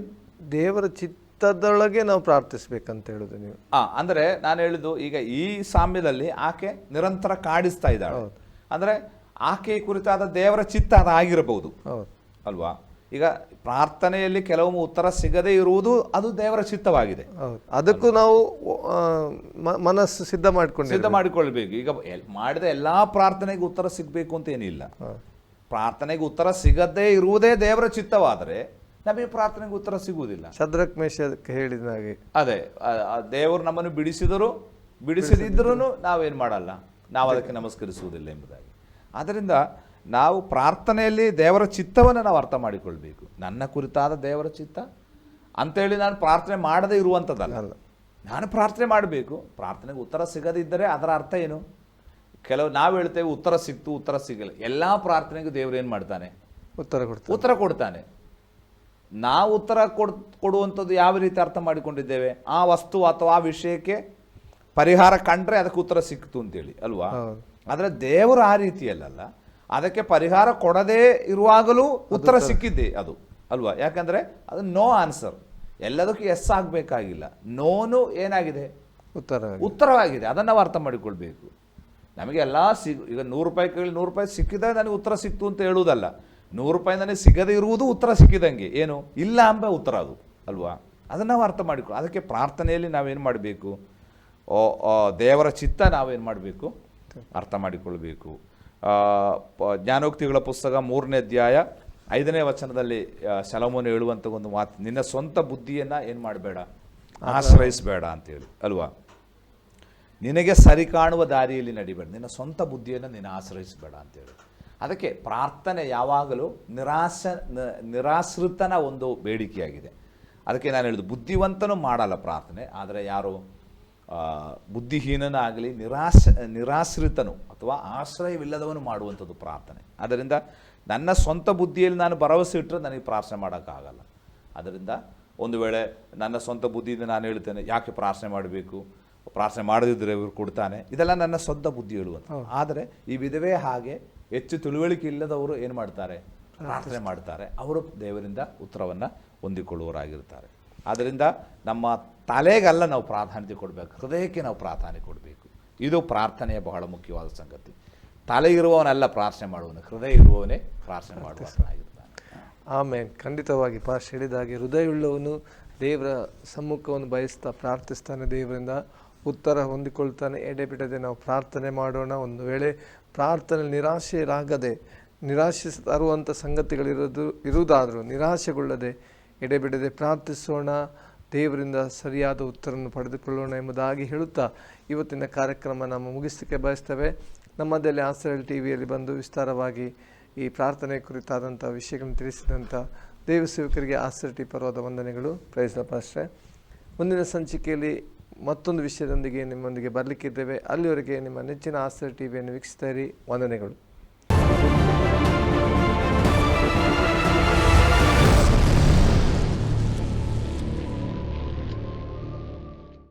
ದೇವರ ಚಿತ್ತದೊಳಗೆ ನಾವು ಪ್ರಾರ್ಥಿಸ್ಬೇಕಂತ ಹೇಳುದು ನೀವು. ಆ ಅಂದರೆ ನಾನು ಹೇಳಿದ್ದು ಈಗ ಈ ಸಾಮ್ಯದಲ್ಲಿ ಆಕೆ ನಿರಂತರ ಕಾಡಿಸ್ತಾ ಇದ್ದಾಳೆ. ಅಂದರೆ ಆಕೆ ಕುರಿತಾದ ದೇವರ ಚಿತ್ತ ಅದಾಗಿರಬಹುದು ಹೌದು. ಅಲ್ವಾ? ಈಗ ಪ್ರಾರ್ಥನೆಯಲ್ಲಿ ಕೆಲವೊಮ್ಮೆ ಉತ್ತರ ಸಿಗದೇ ಇರುವುದು ಅದು ದೇವರ ಚಿತ್ತವಾಗಿದೆ. ಅದಕ್ಕೂ ನಾವು ಮನಸ್ಸು ಸಿದ್ಧ ಮಾಡಿಕೊಂಡು ಸಿದ್ಧ ಮಾಡಿಕೊಳ್ಬೇಕು ಈಗ ಮಾಡಿದ ಎಲ್ಲಾ ಪ್ರಾರ್ಥನೆಗೆ ಉತ್ತರ ಸಿಗಬೇಕು ಅಂತ ಏನಿಲ್ಲ. ಪ್ರಾರ್ಥನೆಗೆ ಉತ್ತರ ಸಿಗದೇ ಇರುವುದೇ ದೇವರ ಚಿತ್ತವಾದರೆ ನಮಗೆ ಪ್ರಾರ್ಥನೆಗೆ ಉತ್ತರ ಸಿಗುವುದಿಲ್ಲ. ಶದ್ರಕ್ ಮೇಷಕ್ಕೆ ಹೇಳಿದ ಹಾಗೆ. ಅದೇ ದೇವರು ನಮ್ಮನ್ನು ಬಿಡಿಸಿದರು ಬಿಡಿಸದಿದ್ರೂ ನಾವೇನು ಮಾಡಲ್ಲ. ನಾವು ಅದಕ್ಕೆ ನಮಸ್ಕರಿಸುವುದಿಲ್ಲ ಎಂಬುದಾಗಿ. ಆದ್ದರಿಂದ ನಾವು ಪ್ರಾರ್ಥನೆಯಲ್ಲಿ ದೇವರ ಚಿತ್ತವನ್ನು ನಾವು ಅರ್ಥ ಮಾಡಿಕೊಳ್ಬೇಕು. ನನ್ನ ಕುರಿತಾದ ದೇವರ ಚಿತ್ತ ಅಂತೇಳಿ ನಾನು ಪ್ರಾರ್ಥನೆ ಮಾಡದೇ ಇರುವಂಥದ್ದಲ್ಲ. ನಾನು ಪ್ರಾರ್ಥನೆ ಮಾಡಬೇಕು. ಪ್ರಾರ್ಥನೆಗೆ ಉತ್ತರ ಸಿಗದಿದ್ದರೆ ಅದರ ಅರ್ಥ ಏನು? ಕೆಲವು ನಾವು ಹೇಳ್ತೇವೆ ಉತ್ತರ ಸಿಕ್ತು ಉತ್ತರ ಸಿಗಲ್ಲ. ಎಲ್ಲ ಪ್ರಾರ್ಥನೆಗೂ ದೇವರು ಏನು ಮಾಡ್ತಾನೆ? ಉತ್ತರ ಕೊಡ್ತಾನೆ. ಉತ್ತರ ಕೊಡ್ತಾನೆ. ನಾವು ಉತ್ತರ ಕೊಡ್ ಕೊಡುವಂಥದ್ದು ಯಾವ ರೀತಿ ಅರ್ಥ ಮಾಡಿಕೊಂಡಿದ್ದೇವೆ? ಆ ವಸ್ತು ಅಥವಾ ಆ ವಿಷಯಕ್ಕೆ ಪರಿಹಾರ ಕಂಡ್ರೆ ಅದಕ್ಕೆ ಉತ್ತರ ಸಿಕ್ತು ಅಂತೇಳಿ ಅಲ್ವಾ. ಆದರೆ ದೇವರು ಆ ರೀತಿಯಲ್ಲಲ್ಲ. ಅದಕ್ಕೆ ಪರಿಹಾರ ಕೊಡದೇ ಇರುವಾಗಲೂ ಉತ್ತರ ಸಿಕ್ಕಿದ್ದೆ ಅದು ಅಲ್ವಾ? ಯಾಕಂದ್ರೆ ಅದು ನೋ ಆನ್ಸರ್ ಎಲ್ಲದಕ್ಕೂ ಎಸ್ ಆಗಬೇಕಾಗಿಲ್ಲ. ನೋನು ಏನಾಗಿದೆ? ಉತ್ತರ ಉತ್ತರವಾಗಿದೆ. ಅದನ್ನು ನಾವು ಅರ್ಥ ಮಾಡಿಕೊಳ್ಬೇಕು. ನಮಗೆ ಎಲ್ಲ ಸಿಗ್ ಈಗ ನೂರು ರೂಪಾಯಿ ಕೇಳಿ ನೂರು ರೂಪಾಯಿ ಸಿಕ್ಕಿದ್ರೆ ನನಗೆ ಉತ್ತರ ಸಿಕ್ತು ಅಂತ ಹೇಳುವುದಲ್ಲ. ನೂರು ರೂಪಾಯಿ ನನಗೆ ಸಿಗದೇ ಇರುವುದು ಉತ್ತರ ಸಿಕ್ಕಿದಂಗೆ. ಏನು? ಇಲ್ಲ ಅಂಬ ಉತ್ತರ ಅದು ಅಲ್ವಾ? ಅದನ್ನು ನಾವು ಅರ್ಥ ಮಾಡಿಕೊ ಅದಕ್ಕೆ ಪ್ರಾರ್ಥನೆಯಲ್ಲಿ ನಾವೇನು ಮಾಡಬೇಕು? ಓ ದೇವರ ಚಿತ್ತ ನಾವೇನು ಮಾಡಬೇಕು? ಅರ್ಥ ಮಾಡಿಕೊಳ್ಬೇಕು. ಜ್ಞಾನೋಕ್ತಿಗಳ ಪುಸ್ತಕ ಮೂರನೇ ಅಧ್ಯಾಯ ಐದನೇ ವಚನದಲ್ಲಿ ಸಲಮೋನು ಹೇಳುವಂಥ ಒಂದು ಮಾತು ನಿನ್ನ ಸ್ವಂತ ಬುದ್ಧಿಯನ್ನು ಏನು ಮಾಡಬೇಡ? ಆಶ್ರಯಿಸಬೇಡ ಅಂತೇಳಿ ಅಲ್ವಾ? ನಿನಗೆ ಸರಿ ಕಾಣುವ ದಾರಿಯಲ್ಲಿ ನಡಿಬೇಡ ನಿನ್ನ ಸ್ವಂತ ಬುದ್ಧಿಯನ್ನು ನೀನು ಆಶ್ರಯಿಸಬೇಡ ಅಂತೇಳಿ. ಅದಕ್ಕೆ ಪ್ರಾರ್ಥನೆ ಯಾವಾಗಲೂ ನಿರಾಶ ನಿರಾಶ್ರಿತನ ಒಂದು ಬೇಡಿಕೆಯಾಗಿದೆ. ಅದಕ್ಕೆ ನಾನು ಹೇಳಿದ್ದು ಬುದ್ಧಿವಂತನೂ ಮಾಡಲ್ಲ ಪ್ರಾರ್ಥನೆ ಆದರೆ ಯಾರು ಬುದ್ಧಿಹೀನನಾಗಲಿ ನಿರಾಸ ನಿರಾಶ್ರಿತನು ಅಥವಾ ಆಶ್ರಯವಿಲ್ಲದವನು ಮಾಡುವಂಥದ್ದು ಪ್ರಾರ್ಥನೆ. ಆದ್ದರಿಂದ ನನ್ನ ಸ್ವಂತ ಬುದ್ಧಿಯಲ್ಲಿ ನಾನು ಭರವಸೆ ಇಟ್ಟರೆ ನನಗೆ ಪ್ರಾರ್ಥನೆ ಮಾಡೋಕ್ಕಾಗಲ್ಲ. ಅದರಿಂದ ಒಂದು ವೇಳೆ ನನ್ನ ಸ್ವಂತ ಬುದ್ಧಿಯಿಂದ ನಾನು ಹೇಳ್ತೇನೆ ಯಾಕೆ ಪ್ರಾರ್ಥನೆ ಮಾಡಬೇಕು? ಪ್ರಾರ್ಥನೆ ಮಾಡದಿದ್ದರೆ ಇವರು ಕೊಡ್ತಾನೆ. ಇದೆಲ್ಲ ನನ್ನ ಸ್ವಂತ ಬುದ್ಧಿ ಹೇಳುವಂಥ ಆದರೆ ಈ ವಿಧವೇ ಹಾಗೆ ಹೆಚ್ಚು ತಿಳುವಳಿಕೆ ಇಲ್ಲದವರು ಏನು ಮಾಡ್ತಾರೆ? ಪ್ರಾರ್ಥನೆ ಮಾಡ್ತಾರೆ. ಅವರು ದೇವರಿಂದ ಉತ್ತರವನ್ನು ಹೊಂದಿಕೊಳ್ಳುವರಾಗಿರ್ತಾರೆ ಆದ್ದರಿಂದ ನಮ್ಮ ತಲೆಗಲ್ಲ ನಾವು ಪ್ರಾಧಾನ್ಯತೆ ಕೊಡಬೇಕು, ಹೃದಯಕ್ಕೆ ನಾವು ಪ್ರಾಧಾನ್ಯ ಕೊಡಬೇಕು. ಇದು ಪ್ರಾರ್ಥನೆಯ ಬಹಳ ಮುಖ್ಯವಾದ ಸಂಗತಿ. ತಲೆ ಇರುವವನಲ್ಲ ಪ್ರಾರ್ಥನೆ ಮಾಡುವನು, ಹೃದಯ ಇರುವವನೇ ಪ್ರಾರ್ಥನೆ ಮಾಡುವಾಗಿರ್ತಾನೆ ಆಮೇಲೆ ಖಂಡಿತವಾಗಿ ಪಾಸ್ ಹೇಳಿದ ಹಾಗೆ ಹೃದಯವುಳ್ಳವನು ದೇವರ ಸಮ್ಮುಖವನ್ನು ಬಯಸ್ತಾ ಪ್ರಾರ್ಥಿಸ್ತಾನೆ, ದೇವರಿಂದ ಉತ್ತರ ಹೊಂದಿಕೊಳ್ತಾನೆ ಎಡೆಬಿಡದೆ ನಾವು ಪ್ರಾರ್ಥನೆ ಮಾಡೋಣ. ಒಂದು ವೇಳೆ ಪ್ರಾರ್ಥನೆ ನಿರಾಶೆಯಾಗದೆ ನಿರಾಶೆ ತರುವಂಥ ಸಂಗತಿಗಳಿರೋದು ಇರುವುದಾದರೂ, ನಿರಾಶೆಗೊಳ್ಳದೆ ಎಡೆಬಿಡದೆ ಪ್ರಾರ್ಥಿಸೋಣ. ದೇವರಿಂದ ಸರಿಯಾದ ಉತ್ತರವನ್ನು ಪಡೆದುಕೊಳ್ಳೋಣ ಎಂಬುದಾಗಿ ಹೇಳುತ್ತಾ ಇವತ್ತಿನ ಕಾರ್ಯಕ್ರಮ ನಾವು ಮುಗಿಸಲಿಕ್ಕೆ ಬಯಸ್ತೇವೆ. ನಮ್ಮದಲ್ಲಿ ಆಸರಲ್ ಟಿ ವಿಯಲ್ಲಿ ಬಂದು ವಿಸ್ತಾರವಾಗಿ ಈ ಪ್ರಾರ್ಥನೆ ಕುರಿತಾದಂಥ ವಿಷಯಗಳನ್ನು ತಿಳಿಸಿದಂಥ ದೇವ ಸೇವಕರಿಗೆ ಆಸರ ಟಿ ಪರ್ವದ ವಂದನೆಗಳು. ಪ್ರೈಸ್ ಪಾಸ್ಟ್ರೆ ಮುಂದಿನ ಸಂಚಿಕೆಯಲ್ಲಿ ಮತ್ತೊಂದು ವಿಷಯದೊಂದಿಗೆ ನಿಮ್ಮೊಂದಿಗೆ ಬರಲಿಕ್ಕಿದ್ದೇವೆ. ಅಲ್ಲಿವರೆಗೆ ನಿಮ್ಮ ನೆಚ್ಚಿನ ಆಸರ ಟಿ ವಿಯನ್ನು ವೀಕ್ಷಿಸ್ತಾ ಇರಿ. ವಂದನೆಗಳು.